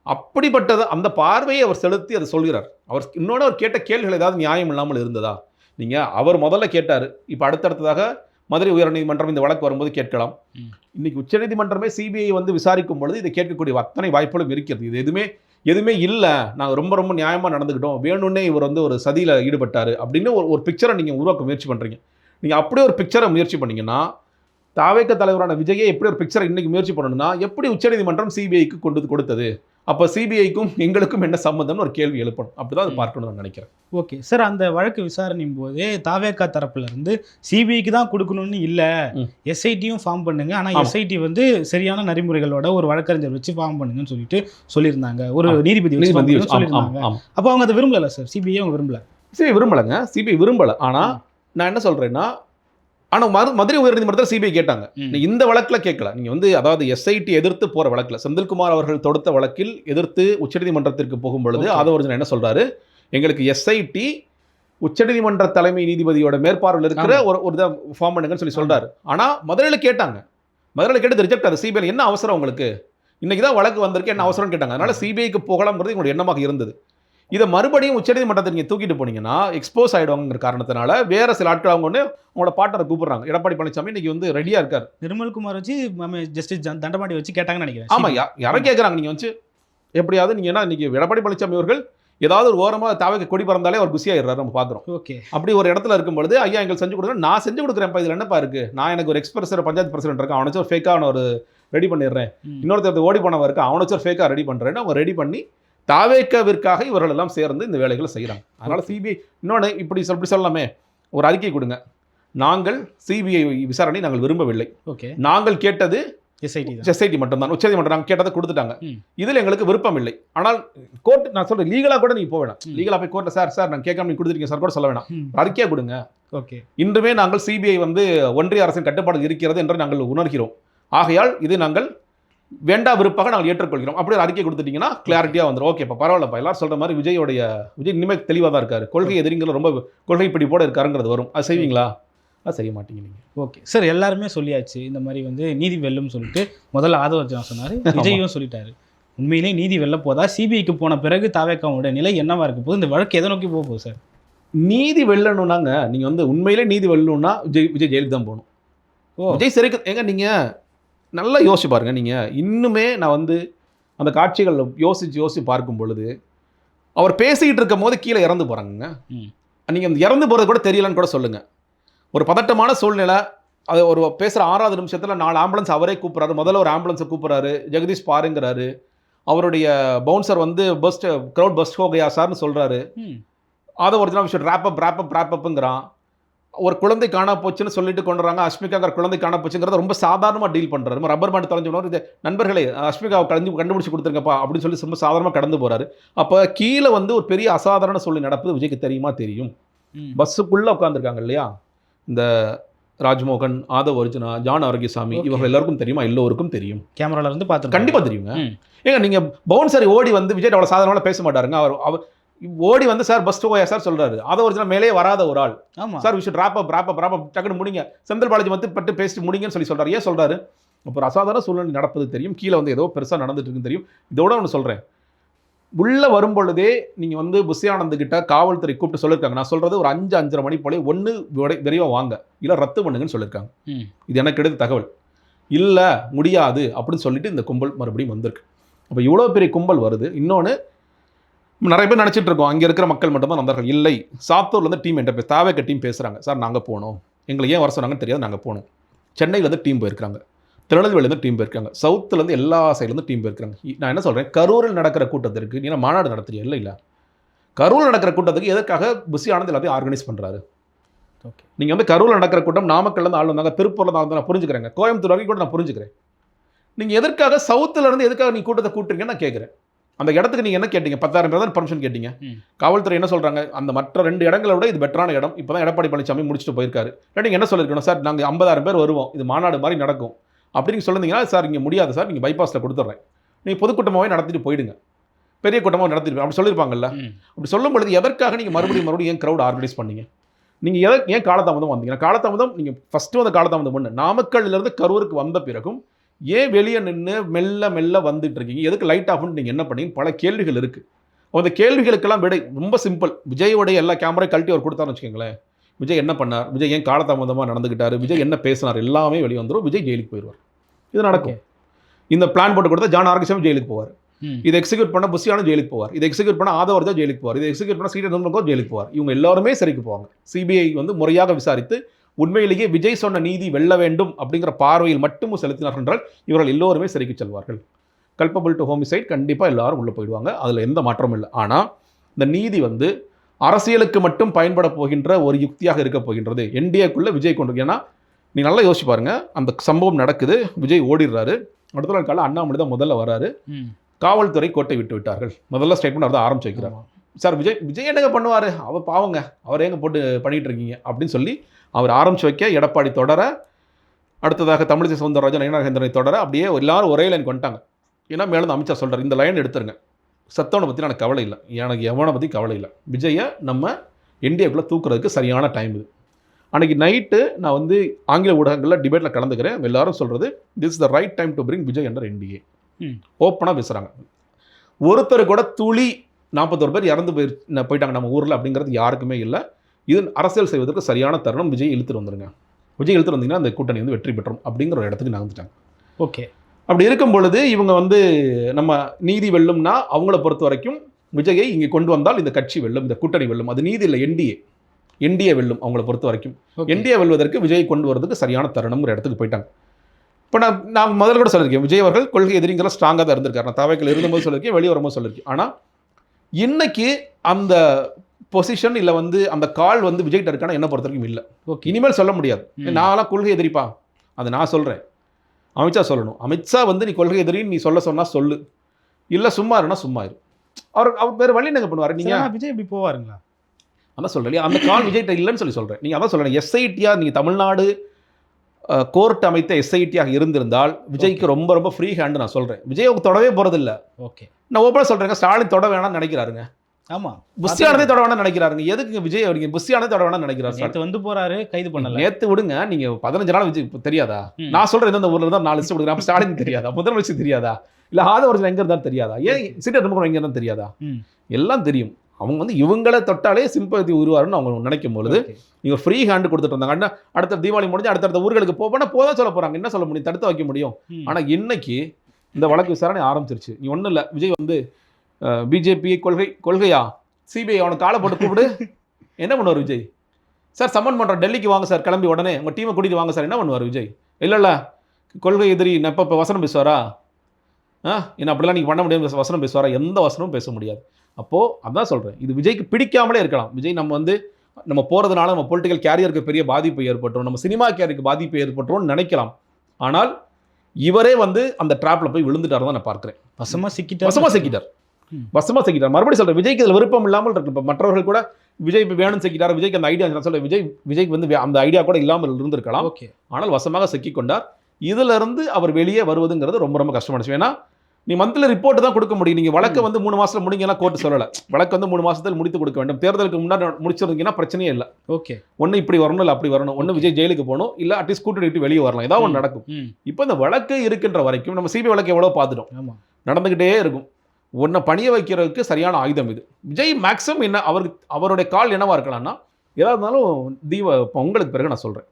அப்படிப்பட்டது அந்த பார்வையை அவர் செலுத்தி அதை சொல்கிறார். அவர் இன்னொன்று அவர் கேட்ட கேள்விகள் ஏதாவது நியாயம் இல்லாமல் இருந்ததா? நீங்கள் அவர் முதல்ல கேட்டார். இப்போ அடுத்தடுத்ததாக மதுரை உயர்நீதிமன்றம் இந்த வழக்கு வரும்போது கேட்கலாம். இன்னைக்கு உச்சநீதிமன்றமே சிபிஐ வந்து விசாரிக்கும் பொழுது இதை கேட்கக்கூடிய அத்தனை வாய்ப்புகளும் இருக்கிறது. இது எதுவுமே எதுவுமே இல்லை. நாங்கள் ரொம்ப ரொம்ப நியாயமாக நடந்துக்கிட்டோம். வேணும்னே இவர் வந்து ஒரு சதியில் ஈடுபட்டார். அப்படின்னு ஒரு ஒரு பிக்சரை நீங்கள் உருவாக்க முயற்சி பண்ணுறீங்க நீங்கள் அப்படியே ஒரு பிக்சரை முயற்சி பண்ணீங்கன்னா தாவேக்க தலைவரான விஜயை எப்படி ஒரு பிக்சரை இன்னைக்கு முயற்சி பண்ணணும்னா எப்படி உச்சநீதிமன்றம் சிபிஐக்கு கொண்டு கொடுத்தது? அப்போ சிபிஐக்கும் எங்களுக்கும் என்ன சம்மந்தம்னு ஒரு கேள்வி எழுப்பணும். அப்படிதான் அதை ம். பார்க்கணும்னு நான் நினைக்கிறேன். ஓகே. சார் அந்த வழக்கு விசாரணையும் போதே தாவேக்கா தரப்புல இருந்து சிபிஐக்கு தான் கொடுக்கணும்னு இல்ல. எஸ்ஐடியும் ஃபார்ம் பண்ணுங்க. ஆனா ஆமா. எஸ்ஐடி வந்து சரியான நெறிமுறைகளோட ஒரு வழக்கறிஞர் வச்சு ஃபார்ம் பண்ணுங்கன்னு சொல்லிட்டு சொல்லியிருந்தாங்க. ஒரு. நீதிபதி வச்சு சொல்லியிருந்தாங்க. அப்போ அவங்க அதை விரும்பல சார்? சிபிஐ அவங்க விரும்பல. சிபிஐ விரும்பலைங்க. சிபிஐ விரும்பலை. ஆனால் நான் என்ன சொல்கிறேன்னா ஆனால் மது மதுரை உயர்நீதிமன்றத்தில் சிபிஐ கேட்டாங்க. இந்த வழக்கில் கேட்கல. நீங்கள் வந்து அதாவது எஸ்ஐடி எதிர்த்து போகிற வழக்கில் செந்தில்குமார் அவர்கள் தொடுத்த வழக்கில் எதிர்த்து உச்சநீதிமன்றத்திற்கு போகும் பொழுது. ஆதவர்ஜன் என்ன சொல்றாரு? எங்களுக்கு எஸ்ஐடி உச்சநீதிமன்ற தலைமை நீதிபதியோட மேற்பார்வையில் இருக்கிற. ஒரு ஒரு இதை ஃபார்ம் பண்ணுங்கன்னு சொல்லி சொல்றாரு. ஆனால் மதுரையில் கேட்டாங்க. மதுரையில் கேட்டு ரிஜெக்ட் அது சிபிஐ என்ன அவசரம் உங்களுக்கு? இன்னைக்கு தான் வழக்கு வந்திருக்கு என்ன அவசரம்னு கேட்டாங்க. அதனால சிபிஐக்கு போகலாம்ங்கிறது எங்களுடைய எண்ணமாக இருந்தது. இதை மறுபடியும் உச்சநீதிமன்றத்தை நீங்கள் தூக்கிட்டு போனீங்கன்னா எக்ஸ்போஸ் ஆயிடுவாங்கிற காரணத்தினால வேற சில ஆட்கள் அவங்க ஒன்று அவங்களோட பாட்டரை கூப்பிடுறாங்க. எடப்பாடி பழனிசாமி இன்னைக்கு வந்து ரெடியா இருக்காரு. நிர்மல்குமார் வச்சு ஜஸ்டிஸ் தண்டபாடி வச்சு கேட்டாங்கன்னு நினைக்கிறேன். ஆமா யா- யாரும் கேட்குறாங்க நீங்க வந்து? எப்படியாவது நீங்க என்ன இன்னைக்கு எடப்பாடி பழனிசாமி அவர்கள் ஏதாவது ஒரு ஓரமா தாவைக்கு கொடி பறந்தாலே அவர் குசியாயிடுறாரு நம்ம பார்க்குறோம். ஓகே. அப்படி ஒரு இடத்துல இருக்கும் பொழுது ஐயா எங்களுக்கு செஞ்சு கொடுங்க. நான் செஞ்சு கொடுக்குறேன்ப்பா இதில் என்னப்பா இருக்கு? நான் எனக்கு ஒரு எக்ஸ்பிரஸர் பஞ்சாயத்து பிரசிடென்ட் இருக்கேன். அவனை வச்சு ஒரு ரெடி பண்ணிடுறேன். இன்னொருத்தர் ஓடி போனவன் இருக்கு அவனை வச்சு ஒரு ஃபேக்காக ரெடி பண்ணுறேன்னு அவங்க ரெடி பண்ணி தாவேக்காவிற்காக இவர்கள் எல்லாம் சேர்ந்து இந்த வேலைகளை செய்கிறாங்க. அதனால சிபிஐ இன்னொன்று இப்படி இப்படி சொல்லலாமே. ஒரு அறிக்கை கொடுங்க. நாங்கள் சிபிஐ விசாரணை நாங்கள் விரும்பவில்லை. ஓகே நாங்கள் கேட்டது எஸ்ஐடி எஸ்ஐடி மட்டும்தான். உச்சநீதிமன்றம் நாங்கள் கேட்டதை கொடுத்துட்டாங்க. இதில் எங்களுக்கு விருப்பம் இல்லை ஆனால் கோர்ட் நான் சொல்றேன் லீகலாக கூட நீங்க போக வேணாம். லீகலாக போய் கோர்ட்டில் சார் சார் நான் கேட்காம நீங்க கொடுத்துருக்கீங்க சார் கூட சொல்ல வேணாம். அறிக்கையாக கொடுங்க. ஓகே இன்றுமே நாங்கள் சிபிஐ வந்து ஒன்றிய அரசின் கட்டுப்பாடு இருக்கிறது என்று நாங்கள் உணர்கிறோம். ஆகையால் இது நாங்கள் வேண்டா விருப்பாக நாங்கள் ஏற்றுக்கொள்கிறோம். அப்படி ஒரு அறிக்கை கொடுத்துட்டீங்கன்னா கிளாரிட்டியாக வந்துடும் ஓகே இப்போ பரவாயில்லப்பா. எல்லாரும் சொல்ற மாதிரி விஜயோடைய விஜய் இனிமேல் தெளிவாக தான் இருக்காரு. கொள்கை எதிரிங்கிற ரொம்ப கொள்கை பிடிப்போட இருக்காருங்கிறது வரும். அது செய்வீங்களா? அது செய்ய மாட்டீங்க நீங்க. ஓகே சார் எல்லாருமே சொல்லியாச்சு. இந்த மாதிரி வந்து நீதி வெல்லும் சொல்லிட்டு முதல்ல ஆதவர்ஜனா சொன்னாரு. விஜயும் சொல்லிட்டாரு. உண்மையிலேயே நீதி வெல்ல போதா? சிபிஐக்கு போன பிறகு தாவேக்காவோட நிலை என்னவா இருக்க போகுது? இந்த வழக்கு எதை நோக்கி போக போகுது சார் நீதி வெல்லணும்னாங்க. நீங்க வந்து உண்மையிலே நீதி வெல்லணும்னா விஜய் விஜய் ஜெயிலுக்கு தான் போகணும். ஓ. விஜய் சிறைக்கு ஏங்க நீங்க நல்லா யோசிச்சு பாருங்க நீங்க. இன்னுமே நான் வந்து அந்த காட்சிகள் யோசிச்சு யோசிச்சு பார்க்கும் பொழுது அவர் பேசிக்கிட்டு இருக்கும் போது கீழே இறந்து போறாங்க ம். நீங்க அந்த இறந்து போறது கூட தெரியலன்னு கூட சொல்லுங்க. ஒரு பதட்டமான சூழ்நிலை அது ஒரு பேசுகிற ஆறாவது நிமிஷத்துல நாலு ஆம்புலன்ஸ் அவரே கூப்பிட்றாரு முதல்ல ஒரு ஆம்புலன்ஸை கூப்பிட்றாரு ஜெகதீஷ் பாருங்கிறாரு. அவருடைய பவுன்சர் வந்து பஸ்ட் க்ரௌட் பஸ்ட் ஹோகையா சார்னு சொல்றாரு. ம். அதை ஒரிஜினல் விஷயம் ரேப்பப் ரேப்பப் ரேப்பப்புங்கிறான் ஒரு குழந்தை காணா போச்சுன்னு சொல்லிட்டு கொண்டுறாங்க அஸ்மிகாங்கிற குழந்தை காணா போச்சுங்கிறத ரொம்ப சாதாரணமாக டீல் பண்ணுறாரு ரப்பர் பேண்ட் தொலைஞ்சவனவர் இது நண்பர்களே அஸ்மிகாவை கலந்து கண்டுபிடிச்சு கொடுத்துருங்கப்பா அப்படின்னு சொல்லி ரொம்ப சாதாரணமாக கடந்து போறாரு. அப்போ கீழே வந்து ஒரு பெரிய அசாதாரண சூழ்நிலை நடப்பது விஜய்க்கு தெரியுமா? தெரியும். பஸ்ஸுக்குள்ளே உட்காந்துருக்காங்க இல்லையா? இந்த ராஜ்மோகன் ஆதவ் அர்ஜுனா ஜான் ஆரோக்கியசாமி. இவங்க எல்லாருக்கும் தெரியுமா? எல்லோருக்கும் தெரியும். கேமரால இருந்து பார்த்து கண்டிப்பா தெரியுங்க. ஏங்க நீங்க பவுன்சரி ஓடி வந்து விஜய் அவ்வளவு சாதாரணமா பேச மாட்டாருங்க. அவர் அவர் ஓடி வந்து சார் பஸ் ஓயா சார் சொல்றாரு. ஆதவ் அர்ஜுனா மேலே வராத ஒரு ஆள். ஆமா. சார் விஷயம் wrap up wrap up wrap up டக்குன்னு முடிங்க. செந்தில் பாலாஜி வந்து பட்டு பேசிட்டு முடிங்கன்னு சொல்லி சொல்றாரு. ஏன் சொல்றாரு? இப்போ ஒரு அசாதாரண சூழ்நிலை நடப்பது தெரியும். கீழே வந்து ஏதோ பெருசா நடந்துட்டு இருக்குன்னு தெரியும். இதோட ஒன்று சொல்றேன். உள்ள வரும் பொழுதே நீங்க வந்து புஷியானந்த் கிட்ட காவல்துறை கூப்பிட்டு சொல்லியிருக்காங்க நான் சொல்றது ஒரு அஞ்சு அஞ்சரை மணி போல ஒன்று விரைவாக வாங்க. இல்லை ரத்து பண்ணுங்கன்னு சொல்லியிருக்காங்க. இது எனக்கு கிடைத்த தகவல். இல்லை முடியாது அப்படின்னு சொல்லிட்டு இந்த கும்பல் மறுபடியும் வந்திருக்கு. அப்போ இவ்வளோ பெரிய கும்பல் வருது. இன்னொன்று நிறைய பேர் நினச்சிட்டு இருக்கோம் அங்கே இருக்கிற மக்கள் மட்டும்தான் வந்தார்கள் இல்லை சாத்தூர்லேருந்து டீம் என்கிட்ட பேச தாவேக்க டீம் பேசுகிறாங்க சார் நாங்கள் போனோம். எங்களை ஏன் வர சொன்னாங்கன்னு தெரியாது நாங்கள் போனோம். சென்னையிலேருந்து டீம் போயிருக்காங்க. திருநெல்வேலியிலேருந்து டீம் போயிருக்காங்க. சவுத்துலேருந்து எல்லா சைட்லேருந்து டீம் போயிருக்காங்க. நான் என்ன சொல்கிறேன் கரூரில் நடக்கிற கூட்டத்திற்கு நீ மாநாடு நடத்துறியா? இல்லை இல்லை. கரூரில் நடக்கிற கூட்டத்துக்கு எதுக்காக புசி ஆனந்த் எல்லாத்தையும் ஆர்கனைஸ் பண்ணுறாரு ஓகே நீங்கள் வந்து கரூரில் நடக்கிற கூட்டம் நாமக்கல்லேருந்து ஆள் வந்தாங்க திருப்பூரில் தான் வந்து நான் புரிஞ்சுக்கிறேங்க. கோயம்புத்தூர் வரைக்கும் கூட நான் புரிஞ்சுக்கிறேன். நீங்கள் எதற்காக சவுத்துல இருந்து எதுக்காக நீ கூட்டத்தை கூட்டுறீங்கன்னு நான் கேட்குறேன். அந்த இடத்துக்கு நீங்கள் என்ன கேட்டீங்க? பத்தாயிரம் பேர் தான் பர்மிஷன் கேட்டீங்க. காவல்துறை என்ன சொல்கிறாங்க அந்த மற்ற ரெண்டு இடங்களை விட இது பெட்டரான இடம். இப்போ தான் எடப்பாடி பழனிசாமி முடிச்சுட்டு போயிருக்காரு. நீங்கள் என்ன சொல்லியிருக்கணும் சார் நாங்கள் ஐம்பதாயிரம் பேர் வருவோம். இது மாநாடு மாதிரி நடக்கும். அப்படின்னு சொல்லியிருந்தீங்கன்னா சார் இங்கே முடியாது சார். நீங்கள் பைபாஸில் கொடுத்துட்றேன் நீங்கள் பொதுக்கூட்டமாகவே நடத்திட்டு போயிடுங்க. பெரிய கூட்டமாக நடத்திட்டு அப்படி சொல்லியிருப்பாங்கல்ல. அப்படி சொல்லும் பொழுது எதற்காக நீங்கள் மறுபடியும் மறுபடியும் ஏன் க்ரௌட் ஆர்கனைஸ் பண்ணீங்க? நீங்கள் எதை ஏன் காலதாமதம் வந்தீங்க? காலதாமதம் நீங்கள் ஃபஸ்ட்டு வந்த காலதாமதம் ஒன்று நாமக்கல்லிருந்து கரூருக்கு வந்த பிறகும் ஏன் வெளியே நின்று மெல்ல மெல்ல வந்துட்டு இருக்கீங்க எதுக்கு லைட் ஆஃப்னு நீங்கள் என்ன பண்ணீங்க? பல கேள்விகள் இருக்குது அந்த கேள்விகளுக்கெல்லாம் விடை ரொம்ப சிம்பிள் விஜயோடைய எல்லா கேமரா கழட்டி அவர் கொடுத்தாருன்னு வச்சுக்கோங்களேன். விஜய் என்ன பண்ணார்? விஜய் ஏன் காலதாமதமாக நடந்துக்கிட்டாரு விஜய் என்ன பேசினார்? எல்லாமே வெளியே வந்துடும் விஜய் ஜெயிலுக்கு போயிடுவார். இது நடக்கும். இந்த பிளான் போட்டு கொடுத்தா ஜான் ஆர்கிசாமி ஜெயிலுக்கு போவார். இதை எக்ஸிக்யூட் பண்ண புஷியான ஜெயிலுக்கு போவார். இதை எக்ஸிக்யூட் பண்ண ஆதவர் தான் ஜெயிலுக்கு போவார். இதை எக்ஸிக்யூட் பண்ண நம்பர் ஜெயிலுக்கு போவார். இவங்க எல்லாருமே சிறைக்கு போவாங்க. சிபிஐ வந்து முறையாக விசாரித்து உண்மையிலேயே விஜய் சொன்ன நீதி வெல்ல வேண்டும் அப்படிங்கிற பார்வையில் மட்டும் செலுத்தினார்கள் என்றால் இவர்கள் எல்லோருமே சிறைக்கு செல்வார்கள். கல்பபிள் டு ஹோமிசைட் கண்டிப்பாக எல்லாரும் உள்ளே போயிடுவாங்க. அதில் எந்த மாற்றமும் இல்லை. ஆனால் இந்த நீதி வந்து அரசியலுக்கு மட்டும் பயன்பட போகின்ற ஒரு யுக்தியாக இருக்க போகின்றது. என்டிஏக்குள்ளே விஜய் கொண்டு ஏன்னா நீ நல்லா யோசிச்சு பாருங்க. அந்த சம்பவம் நடக்குது. விஜய் ஓடிடுறாரு. அடுத்த நாள் காலையில் அண்ணாமலை தான் முதல்ல வராரு. காவல்துறை கோட்டை விட்டு விட்டார்கள். முதல்ல ஸ்டேட்மெண்ட் தான் ஆரம்பிச்சு வைக்கிறார். ஆமா. சார் விஜய் விஜய் என்னங்க பண்ணுவார்? அவர் பாவங்க. அவர் எங்க போட்டு பண்ணிட்டு இருக்கீங்க? அப்படின்னு சொல்லி அவர் ஆரம்பிச்சு வைக்க எடப்பாடி தொடர அடுத்ததாக தமிழிசை சவுந்தரராஜன் நயனாகேந்திரனை தொடர அப்படியே எல்லாரும் ஒரே லைன் கொண்டாங்க ஏன்னா மேலே அமித்ஷா சொல்றாரு இந்த லைன் எடுத்துருங்க. சத்தவனை பற்றி எனக்கு கவலை இல்லை. எனக்கு எவனை பற்றி கவலை இல்லை. விஜயை நம்ம என்டிஏக்குள்ளே தூக்குறதுக்கு சரியான டைம் இது. அன்னைக்கு நைட்டு நான் வந்து ஆங்கில ஊடகங்களில் டிபேட்டில் கலந்துக்கிறேன். எல்லாரும் சொல்கிறது this is the right time to bring Vijay என்ற என்டிஏ. ஓப்பனாக பேசுகிறாங்க ஒருத்தர் கூட துளி நாற்பத்தோரு பேர் இறந்து போயிரு போயிட்டாங்க நம்ம ஊரில் அப்படிங்கிறது யாருக்குமே இல்லை. இது அரசியல் செய்வதற்கு சரியான தருணம் விஜய் இழுத்துட்டு வந்துருங்க. விஜய் இழுத்துட்டு வந்தீங்கன்னா அந்த கூட்டணி வந்து வெற்றி பெற்றோம் அப்படிங்கிற ஒரு இடத்துக்கு நகர்ந்துட்டாங்க. ஓகே. அப்படி இருக்கும் பொழுது இவங்க வந்து நம்ம நீதி வெல்லும்னா அவங்கள பொறுத்த வரைக்கும் விஜயை இங்கே கொண்டு வந்தால் இந்த கட்சி வெல்லும் இந்த கூட்டணி வெல்லும். அது நீதி இல்லை என்டிஏ. என்டிஏ வெல்லும் அவங்கள பொறுத்த வரைக்கும். என்டிஏ வெல்வதற்கு விஜய் கொண்டு வரதுக்கு சரியான தருணம்ங்கிற இடத்துக்கு போயிட்டாங்க. இப்போ நான் நான் முதல்ல கூட சொல்லியிருக்கேன் விஜய் அவர்கள் கொள்கை எதிரிங்கிற ஸ்ட்ராங்காக தான் இருந்திருக்காரு. நான் தவைக்கில் இருந்தபோது சொல்லியிருக்கேன் வெளியே வரும்போது சொல்லியிருக்கேன். ஆனால் இன்னைக்கு அந்த பொசிஷன் இல்லை வந்து அந்த கால் வந்து விஜய்கிட்ட இருக்கான என்ன பொறுத்த வரைக்கும் இல்லை. ஓகே இனிமேல் சொல்ல முடியாது. நான்லாம் கொள்கை எதிரிப்பா. அது நான் சொல்கிறேன் அமித்ஷா சொல்லணும். அமித்ஷா வந்து நீ கொள்கை எதிரின்னு நீ சொல்ல சொன்னா சொல்லு. இல்லை சும்மா இருனா சும்மா இரு. அவர் அவர் வேறு வழி என்னங்க பண்ணுவார்? நீங்கள் விஜய் இப்படி போவாருங்களா? அதான் சொல்கிறேன் அந்த கால் விஜய்கிட்ட இல்லைன்னு சொல்லி சொல்கிறேன் நீங்கள் அதான் சொல்கிறேன் எஸ்ஐடியாக நீங்கள் தமிழ்நாடு கோர்ட் அமைத்த எஸ்ஐடியாக இருந்திருந்தால் விஜய்க்கு ரொம்ப ரொம்ப ஃப்ரீ ஹேண்டு நான் சொல்கிறேன் விஜய் தொடவே போகிறதில்ல ஓகே நான் ஓப்பனாக சொல்கிறேங்க ஸ்டாலின் தொட வேணாம்னு நினைக்கிறாருங்க. ஆமா. புஸ்தியானதே தொட வேணாம்னு நினைக்கிறாருங்க எதுக்கு விஜய் அவருக்கு புஸ்தியானதே தொட வேணாம்னு நினைக்கிறாரு. நேத்து வந்து போறாரு கைது பண்ணல. நேத்து விடுங்க நீங்க பதினஞ்சு நாள் விஜய் தெரியாதா. நான் சொல்றேன் எந்தெந்த ஊர்ல தான் நாலு லிஸ்ட் கொடுக்குறேன். ஸ்டாலின் தெரியாதா? முதலமைச்சர் தெரியாதா? இல்ல ஆதவர்கள் எங்க இருந்தா தெரியாதா? ஏன் சீட்டர் திரும்ப எங்க இருந்தா தெரியாதா. எல்லாம் தெரியும். அவங்க வந்து இவங்களை தொட்டாலே சிம்பதி உருவாருன்னு அவங்க நினைக்கும் பொழுது. நீங்க ஃப்ரீ ஹேண்ட் கொடுத்துட்டு இருந்தாங்க. அடுத்த தீபாவளி முடிஞ்சு அடுத்தடுத்த ஊர்களுக்கு போனா போதான் சொல்ல போறாங்க. என்ன சொல்ல முடியும்? தடுத்து வைக்க முடியும். ஆனா இன்னைக்கு இந்த வழக்கு விசாரணை ஆரம்பிச்சிருச்சு. நீ ஒண்ணும் இல்ல. விஜய் வந்து பிஜேபி கொள்கை கொள்கையா? சிபிஐ அவனை காலை போட்டு கூப்பிடு. என்ன பண்ணுவார் விஜய்? சார் சம்மன் பண்ணுறோம் டெல்லிக்கு வாங்க சார் கிளம்பி உடனே. உங்கள் டீமை கூட்டிட்டு வாங்க சார். என்ன பண்ணுவார் விஜய்? இல்லை இல்லை. கொள்கை எதிரி நான் இப்போ இப்போ வசனம் பேசுவாரா? ஆ என்ன அப்படிலாம் நீங்கள் பண்ண முடியாது. வசனம் பேசுவாரா? எந்த வசனமும் பேச முடியாது. அப்போது அதான் சொல்கிறேன் இது விஜய்க்கு பிடிக்காமலே இருக்கலாம். விஜய் நம்ம வந்து நம்ம போகிறதுனால நம்ம பொலிட்டிக்கல் கேரியருக்கு பெரிய பாதிப்பு ஏற்பட்டுரும். நம்ம சினிமா கேரியருக்கு பாதிப்பு ஏற்பட்டுரும்னு நினைக்கலாம். ஆனால் இவரே வந்து அந்த ட்ராப்பில் போய் விழுந்துட்டார் தான் நான் பார்க்குறேன். வசமா சிக்கிட்டாரு. வசமா சிக்கிட்டார். ம். வசமா சிக்கிட்டார். மறுபடியும் சொல்றேன் விஜய்க்கு இதில் விருப்பம் இல்லாமல் இருக்கு. இப்போ மற்றவர்கள் கூட விஜய் இப்போ வேணும் சிக்கிட்டார் விஜய்க்கு அந்த ஐடியா நான் சொல்ல விஜய் விஜய்க்கு வந்து அந்த ஐடியா கூட இல்லாமல் இருந்திருக்கலாம். ஓகே. ஆனால் வசமாக சிக்கிக் கொண்டார் இதுல இருந்து அவர் வெளியே வருவதுங்கிறது ரொம்ப ரொம்ப கஷ்டமான விஷயம். ஏன்னா நீ மந்த்லி ரிப்போர்ட் தான் கொடுக்க முடியும். நீங்க வழக்கு வந்து மூணு மாசத்துல முடிங்கன்னா கோர்ட் சொல்லல. வழக்கு வந்து மூணு மாசத்துல முடித்து கொடுக்க வேண்டும். தேர்தலுக்கு முன்னாடி முடிச்சிருந்தீங்கன்னா பிரச்சனையே இல்லை. ஓகே. ஒண்ணு இப்படி வரணும் இல்லை அப்படி வரணும். ஒண்ணு விஜய் ஜெயிலுக்கு போகணும் இல்ல அட்லீஸ்ட் கூட்டணி விட்டு வெளியே வரலாம். ஏதாவது ஒன்று நடக்கும். இப்போ இந்த வழக்கு இருக்கின்ற வரைக்கும் நம்ம சிபிஐ வழக்கு எவ்வளோ பார்த்துட்டோம். நடந்துக்கிட்டே இருக்கும். உன்னை பணிய வைக்கிறதுக்கு சரியான ஆயுதம் இது. விஜய் மேக்ஸிமம் என்ன அவருக்கு அவருடைய கால் என்னவா இருக்கலாம்னா ஏதாவது இருந்தாலும் தீப பொங்கலுக்கு பிறகு நான் சொல்றேன்.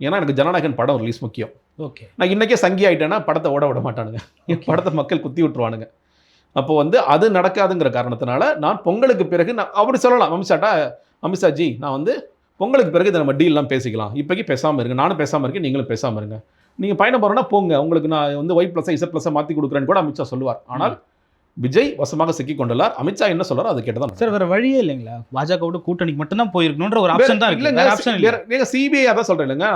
ஏன்னா எனக்கு ஜனநாயகன் படம் ரிலீஸ் முக்கியம். ஓகே. நான் இன்னைக்கே சங்கி ஆயிட்டேன்னா படத்தை ஓட விட மாட்டானுங்க. படத்தை மக்கள் குத்தி விட்டுருவானுங்க. அப்போ வந்து அது நடக்காதுங்கிற காரணத்தினால நான் பொங்கலுக்கு பிறகு நான் அப்படி சொல்லலாம். அமித்ஷாட்டா அமித்ஷா ஜி நான் வந்து பொங்கலுக்கு பிறகு இதை நம்ம டீல்லாம் பேசிக்கலாம். இப்போக்கி பேசாமல் இருங்க. நானும் பேசாமல் இருக்கேன் நீங்களும் பேசாமல் இருங்க. நீங்கள் பயணம் போகிறோன்னா போங்க. உங்களுக்கு நான் வந்து ஒய் ப்ளஸ் இசட் ப்ளஸை மாற்றி கொடுக்குறேன்னு கூட அமித்ஷா சொல்லுவார். ஆனால் விஜய் வசமாக சிக்கி கொண்டுள்ளார் அமித்ஷா என்ன சொல்றாரோ அது கேட்டதான் சார் வேற வழியே இல்லைங்களா? பாஜகவோட கூட்டணிக்கு மட்டும் தான் போயிருக்கணுன்ற ஒரு ஆப்ஷன் தான் வேற ஆப்ஷன் இல்ல நீங்க சிபிஐ அதான் சொல்றேன் இல்லைங்க.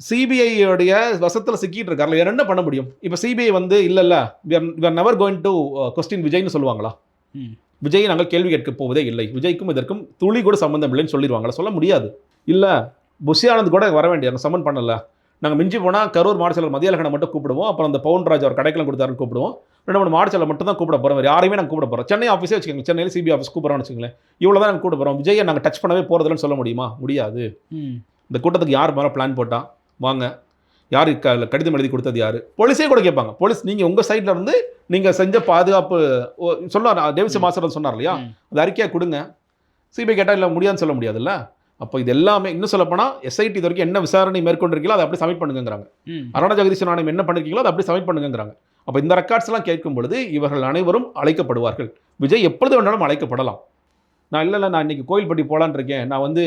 சிபிஐ உடைய வசத்துல சிக்கிட்டு இருக்காருல வேற என்ன பண்ண முடியும்? இப்ப சிபிஐ வந்து இல்ல இல்ல we never going to question விஜய்னு சொல்லுவாங்களா. விஜய் நாங்கள் கேள்வி கேட்க போவதே இல்லை. விஜய்க்கும் இதற்கும் துளி கூட சம்பந்தம் இல்லைன்னு சொல்லிடுவாங்களா? சொல்ல முடியாது. இல்ல புஷி ஆனந்த் கூட வர வேண்டிய சம்மன் பண்ணல. நாங்க மிஞ்சி போனா கரூர் மாடச்சலர் மதியழகனை மட்டும் கூப்பிடுவோம். அப்புறம் அந்த பவுன்ராஜ் அவர் கடைக்கலம் கொடுத்தாருன்னு கூப்பிடுவோம். ரெண்டு மூணு மாடச்சலர் மட்டும் தான் கூப்பிட வேற யாரையுமே நாங்கள் கூப்பிட போறோம். சென்னை ஆஃபீஸே வச்சுக்கோங்க. சென்னையில் சிபிஐ ஆஃபீஸ் கூப்பிட்றோம்னு வச்சுக்கோங்களேன். இவ்வளோ தான் நாங்கள் கூப்பிட போறோம். விஜயை நாங்கள் டச் பண்ணவே போறதில்லன்னு சொல்ல முடியுமா? முடியாது. இந்த கூட்டத்துக்கு யார் மேலே பிளான் போட்டா? வாங்க. யார் க கடிதம் எழுதி கொடுத்தது யார்? போலீஸே கூட கேட்பாங்க. போலீஸ் நீங்கள் உங்கள் சைடில் இருந்து நீங்கள் செஞ்ச பாதுகாப்பு சொன்னார்? டேவிஸ் மாஸ்டர் சொன்னார் இல்லையா. அது அறிக்கையாக கொடுங்க. சிபிஐ கேட்டால் இல்லை முடியாதுன்னு சொல்ல முடியாதுல்ல? அப்போ இது எல்லாமே இன்னும் சொல்லப்போனால் எஸ்ஐடி இது வரைக்கும் என்ன விசாரணை மேற்கொண்டிருக்கீங்களோ அதை அப்படி சப்மிட் பண்ணுங்கிறாங்க அருணா ஜெகதீசன் ஆணையம் என்ன பண்ணிருக்கீங்களோ அதை அப்படி சப்மிட் பண்ணுங்கிறாங்க அப்போ இந்த ரெக்கார்ட்ஸ் எல்லாம் கேட்கும் பொழுது இவர்கள் அனைவரும் அழைக்கப்படுவார்கள். விஜய் எப்பொழுது வேணாலும் அழைக்கப்படலாம். நான் இல்லை இல்லை நான் இன்னைக்கு கோயில்பட்டி போலான்னு இருக்கேன். நான் வந்து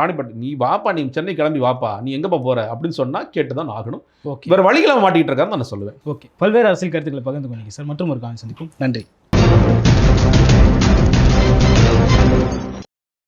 ராணிப்பட்டி நீ வாப்பா நீ சென்னை கிளம்பி வாப்பா நீ எங்கப்பா போற அப்படின்னு சொன்னா கேட்டு தான் ஆகணும். ஓகே. வேற வழிகளை மாட்டிக்கிட்டு இருக்காருன்னு நான் சொல்லுவேன். ஓகே. பல்வேறு அரசியல் கருத்துக்களை பகிர்ந்து கொண்டீங்க சார். மற்றும் ஒரு காலம் சந்திக்கும் நன்றி.